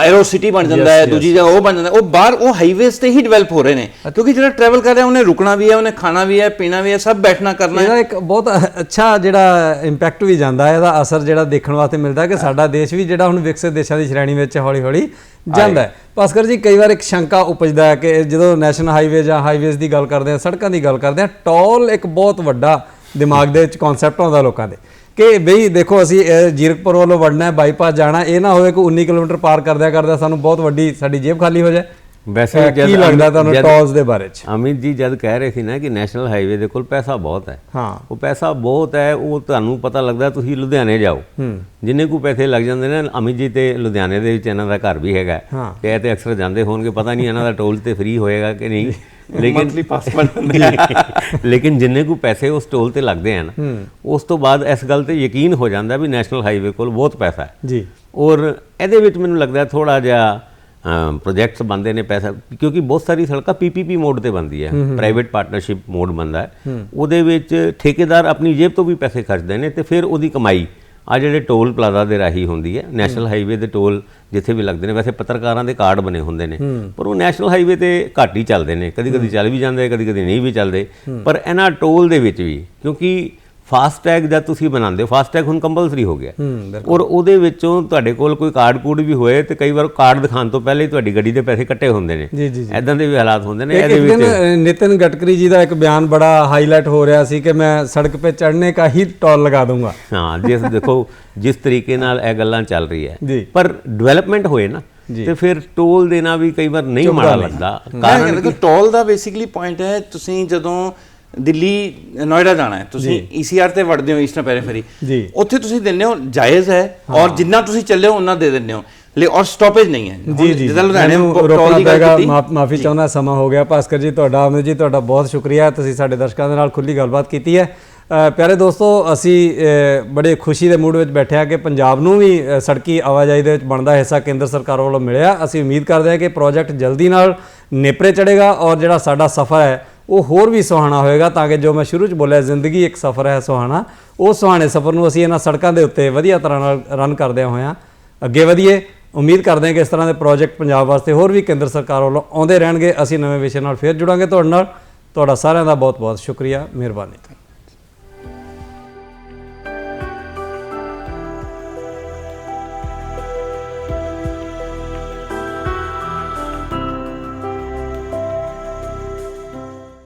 ਐਰੋ ਸਿਟੀ ਬਣ ਜਾਂਦਾ ਹੈ ਦੂਜੀ ਜਗ੍ਹਾ ਉਹ ਬਣ ਜਾਂਦਾ। ਉਹ ਬਾਹਰ ਉਹ ਹਾਈਵੇਜ਼ ਤੇ ਹੀ ਡਿਵੈਲਪ ਹੋ ਰਹੇ ਨੇ। ਕਿਉਂਕਿ ਜਿਹੜਾ ਟਰੈਵਲ ਕਰ ਰਿਹਾ ਉਹਨੇ ਰੁਕਣਾ ਵੀ ਹੈ ਉਹਨੇ ਖਾਣਾ ਵੀ ਹੈ ਪੀਣਾ ਵੀ ਹੈ ਸਭ ਬੈਠਣਾ ਕਰਨਾ ਹੈ। ਇਹਦਾ ਇੱਕ ਬਹੁਤ ਅੱਛਾ ਜਿਹੜਾ ਇੰਪੈਕਟ ਵੀ ਜਾਂਦਾ ਹੈ ਇਹਦਾ ਅਸਰ ਜਿਹੜਾ ਦੇਖਣ ਵਾਸਤੇ ਮਿਲਦਾ ਕਿ ਸਾਡਾ ਦੇਸ਼ ਵੀ ਜਿਹੜਾ ਹੁਣ ਵਿਕਸਿਤ ਦੇਸ਼ਾਂ ਦੀ ਸ਼੍ਰੇਣੀ ਵਿੱਚ ਹੌਲੀ ਹੌਲੀ ਜਾਂਦਾ ਹੈ। ਭਾਸਕਰ ਜੀ ਕਈ ਵਾਰ ਇੱਕ ਸ਼ੰਕਾ ਉਪਜਦਾ ਹੈ ਕਿ ਜਦੋਂ ਨੈਸ਼ਨਲ ਹਾਈਵੇ ਜਾਂ ਹਾਈਵੇਜ਼ ਦੀ ਗੱਲ ਕਰਦੇ ਆ ਸੜਕਾਂ ਦੀ ਗੱਲ ਕਰਦੇ ਆ ਟੋਲ ਇੱਕ ਬਹੁਤ ਵੱਡਾ ਦਿਮਾਗ ਦੇ ਵਿੱਚ ਕਨਸੈਪਟ ਆਉਂਦਾ ਲੋਕਾਂ ਦੇ ਕਿ ਬਈ ਦੇਖੋ ਅਸੀਂ ਜੀਰਕਪੁਰ ਵੱਲੋਂ ਵੜਨਾ ਹੈ ਬਾਈਪਾਸ ਜਾਣਾ ਇਹ ਨਾ ਹੋਵੇ ਕਿ 19 ਕਿਲੋਮੀਟਰ ਪਾਰ ਕਰਦਿਆਂ ਕਰਦਿਆਂ ਸਾਨੂੰ ਬਹੁਤ ਵੱਡੀ ਸਾਡੀ ਜੇਬ ਖਾਲੀ ਹੋ ਜਾਏ। ਵੈਸੇ ਕੀ ਲੱਗਦਾ ਤੁਹਾਨੂੰ ਟੋਲਸ ਦੇ ਬਾਰੇ ਚ? ਅਮਿਤ ਜੀ ਜਦ ਕਹਿ ਰਹੇ ਸੀ ਨਾ ਕਿ ਨੈਸ਼ਨਲ ਹਾਈਵੇ ਦੇ ਕੋਲ ਪੈਸਾ ਬਹੁਤ ਹੈ। ਹਾਂ। ਉਹ ਪੈਸਾ ਬਹੁਤ ਹੈ ਉਹ ਤੁਹਾਨੂੰ ਪਤਾ ਲੱਗਦਾ ਤੁਸੀਂ ਲੁਧਿਆਣੇ ਜਾਓ। ਜਿੰਨੇ ਕੁ ਪੈਸੇ ਲੱਗ ਜਾਂਦੇ ਨੇ ਅਮਿਤ ਜੀ ਤੇ ਲੁਧਿਆਣੇ ਦੇ ਵਿੱਚ ਇਹਨਾਂ ਦਾ ਘਰ ਵੀ ਹੈਗਾ। ਕਿ ਇਹ ਤੇ ਅਕਸਰ ਜਾਂਦੇ ਹੋਣਗੇ ਪਤਾ ਨਹੀਂ ਇਹਨਾਂ ਦਾ ਟੋਲ ਤੇ ਫ੍ਰੀ ਹੋਏਗਾ ਕਿ ਨਹੀਂ। (laughs) ਲੇਕਿਨ ਮੰਥਲੀ ਪਾਸ ਬਣ ਜਾਂਦੇ ਆ। (laughs) ਲੇਕਿਨ ਜਿੰਨੇ ਕੁ ਪੈਸੇ ਉਸ ਟੋਲ ਤੇ ਲੱਗਦੇ ਹਨ ਉਸ ਤੋਂ ਬਾਅਦ ਇਸ ਗੱਲ ਤੇ ਯਕੀਨ ਹੋ ਜਾਂਦਾ ਵੀ ਨੈਸ਼ਨਲ ਹਾਈਵੇ ਕੋਲ ਬਹੁਤ ਪੈਸਾ ਹੈ। ਜੀ। ਔਰ ਇਹਦੇ ਵਿੱਚ ਮੈਨੂੰ ਲੱਗਦਾ ਥੋੜਾ ਜਿਹਾ ਪ੍ਰੋਜੈਕਟਸ ਬੰਦੇ ਨੇ ਪੈਸਾ ਕਿਉਂਕਿ ਬਹੁਤ ਸਾਰੀ ਸੜਕਾਂ ਪੀਪੀਪੀ ਮੋਡ ਤੇ ਬੰਦੀ ਹੈ। ਪ੍ਰਾਈਵੇਟ ਪਾਰਟਨਰਸ਼ਿਪ ਮੋਡ ਬੰਦਾ ਹੈ। ਉਹਦੇ ਵਿੱਚ ਠੇਕੇਦਾਰ ਆਪਣੀ ਜੇਬ ਤੋਂ ਵੀ ਪੈਸੇ ਖਰਚਦੇ ਨੇ ਤੇ ਫਿਰ ਉਹਦੀ ਕਮਾਈ। ਆ ਜਿਹੜੇ ਟੋਲ ਪਲਾਜ਼ਾ ਦੇ ਰਾਹੀ ਹੁੰਦੀ ਹੈ। ਨੈਸ਼ਨਲ ਹਾਈਵੇ ਦੇ ਟੋਲ ਜਿੱਥੇ ਵੀ ਲੱਗਦੇ ਨੇ ਵੈਸੇ ਪੱਤਰਕਾਰਾਂ ਦੇ ਕਾਰਡ ਬਣੇ ਹੁੰਦੇ ਨੇ। ਪਰ ਉਹ ਨੈਸ਼ਨਲ ਹਾਈਵੇ ਤੇ ਘੱਟ ਹੀ ਚੱਲਦੇ ਨੇ। ਕਦੀ ਕਦੀ ਚੱਲ ਵੀ ਜਾਂਦੇ ਕਦੀ ਕਦੀ ਨਹੀਂ ਵੀ ਚੱਲਦੇ। ਪਰ ਇਹਨਾਂ ਟੋਲ ਦੇ ਵਿੱਚ ਵੀ ਕਿਉਂਕਿ ਫਾਸਟ ਟੈਗ ਜਦ ਤੁਸੀਂ ਬਣਾਉਂਦੇ ਹੋ ਫਾਸਟ ਟੈਗ ਹੁਣ ਕੰਪਲਸਰੀ ਹੋ ਗਿਆ। ਔਰ ਉਹਦੇ ਵਿੱਚੋਂ ਤੁਹਾਡੇ ਕੋਲ ਕੋਈ ਕਾਰਡ ਕੋਡ ਵੀ ਹੋਏ ਤੇ ਕਈ ਵਾਰ ਕਾਰਡ ਦਿਖਾਉਣ ਤੋਂ ਪਹਿਲੇ ਹੀ ਤੁਹਾਡੀ ਗੱਡੀ ਦੇ ਪੈਸੇ ਕੱਟੇ ਹੁੰਦੇ ਨੇ। ਐਦਾਂ ਦੇ ਵੀ ਹਾਲਾਤ ਹੁੰਦੇ ਨੇ ਇਹਦੇ ਵਿੱਚ ਨਿਤਨ ਗਟਕਰੀ ਜੀ ਦਾ ਇੱਕ ਬਿਆਨ ਬੜਾ ਹਾਈਲਾਈਟ ਹੋ ਰਿਹਾ ਸੀ ਕਿ ਮੈਂ ਸੜਕ 'ਤੇ ਚੜ੍ਹਨੇ ਕਾ ਹੀ ਟੋਲ ਲਗਾ ਦੂੰਗਾ ਹਾਂ ਜਿਸ ਦੇਖੋ ਜਿਸ ਤਰੀਕੇ ਨਾਲ ਇਹ ਗੱਲਾਂ ਚੱਲ ਰਹੀ ਹੈ। ਪਰ ਡਿਵੈਲਪਮੈਂਟ ਹੋਏ ਨਾ ਤੇ ਫਿਰ ਟੋਲ ਦੇਣਾ ਵੀ ਕਈ ਵਾਰ ਨਹੀਂ ਮਾੜਾ ਲੱਗਦਾ। ਕਾਰਨ ਕਿ ਟੋਲ ਦਾ ਬੇਸਿਕਲੀ ਪੁਆਇੰਟ ਹੈ ਤੁਸੀਂ ਜਦੋਂ ਦਿੱਲੀ ਨੋਇਡਾ ਜਾਣਾ ਹੈ। ਤੁਸੀਂ ਈਸੀਆਰ ਤੇ ਵੜਦੇ ਹੋ ਈਸਟਰਨ ਪੈਰੀਫੇਰੀ ਜੀ। ਉੱਥੇ ਤੁਸੀਂ ਦਿੰਦੇ ਹੋ ਜਾਇਜ਼ ਹੈ ਔਰ ਜਿੰਨਾ ਤੁਸੀਂ ਚੱਲੇ ਹੋ ਉਹਨਾਂ ਦੇ ਦਿੰਦੇ ਹੋ। ਲੇ ਔਰ ਸਟਾਪੇਜ ਨਹੀਂ ਹੈ। ਜੀ ਜੀ। ਜਿੱਦਾਂ ਲੁਧਿਆਣੇ ਰੋਕਣਾ ਦੀ ਗੱਲ ਪਏਗਾ ਕੀਤੀ। ਮਾਫੀ ਚਾਹੁੰਦਾ ਸਮਾਂ ਹੋ ਗਿਆ। ਭਾਸਕਰ ਜੀ ਤੁਹਾਡਾ ਅਮਿਤ ਜੀ ਤੁਹਾਡਾ ਬਹੁਤ ਸ਼ੁਕਰੀਆ। ਤੁਸੀਂ ਸਾਡੇ ਦਰਸ਼ਕਾਂ ਦੇ ਨਾਲ ਖੁੱਲੀ ਗੱਲਬਾਤ ਕੀਤੀ ਹੈ। ਪਿਆਰੇ ਦੋਸਤੋ ਅਸੀਂ ਬੜੇ ਖੁਸ਼ੀ ਦੇ ਮੂਡ ਵਿੱਚ ਬੈਠੇ ਆ ਕਿ ਪੰਜਾਬ ਨੂੰ ਵੀ ਸੜਕੀ ਆਵਾਜਾਈ ਦੇ ਵਿੱਚ ਬਣਦਾ ਹਿੱਸਾ ਕੇਂਦਰ ਸਰਕਾਰ ਵੱਲੋਂ ਮਿਲਿਆ। ਅਸੀਂ ਉਮੀਦ ਕਰਦੇ ਹਾਂ ਕਿ ਪ੍ਰੋਜੈਕਟ ਜਲਦੀ ਨਾਲ ਨੇਪਰੇ ਚੜੇਗਾ ਔਰ ਜਿਹੜਾ ਸਾਡਾ ਸਫ਼ਰ ਹੈ ਉਹ ਹੋਰ ਵੀ ਸੁਹਾਣਾ ਹੋਏਗਾ ਤਾਂ ਕਿ ਜੋ ਮੈਂ ਸ਼ੁਰੂ ਚ ਬੋਲਿਆ, ਜ਼ਿੰਦਗੀ ਇੱਕ ਸਫ਼ਰ ਹੈ ਸੁਹਾਣਾ, ਉਹ ਸੁਹਾਣੇ ਸਫ਼ਰ ਨੂੰ ਅਸੀਂ ਇਹਨਾਂ ਸੜਕਾਂ ਦੇ ਉੱਤੇ ਵਧੀਆ ਤਰ੍ਹਾਂ ਨਾਲ ਰਨ ਕਰਦਿਆਂ ਹੋਇਆਂ ਅੱਗੇ ਵਧੀਏ। ਉਮੀਦ ਕਰਦੇ ਹਾਂ ਕਿ ਇਸ ਤਰ੍ਹਾਂ ਦੇ ਪ੍ਰੋਜੈਕਟ ਪੰਜਾਬ ਵਾਸਤੇ ਹੋਰ ਵੀ ਕੇਂਦਰ ਸਰਕਾਰ ਵੱਲੋਂ ਆਉਂਦੇ ਰਹਿਣਗੇ। ਅਸੀਂ ਨਵੇਂ ਵਿਸ਼ੇ ਨਾਲ ਫੇਰ ਜੁੜਾਂਗੇ ਤੁਹਾਡੇ ਨਾਲ। ਤੁਹਾਡਾ ਸਾਰਿਆਂ ਦਾ ਬਹੁਤ ਬਹੁਤ ਸ਼ੁਕਰੀਆ। ਮਿਹਰਬਾਨੀ।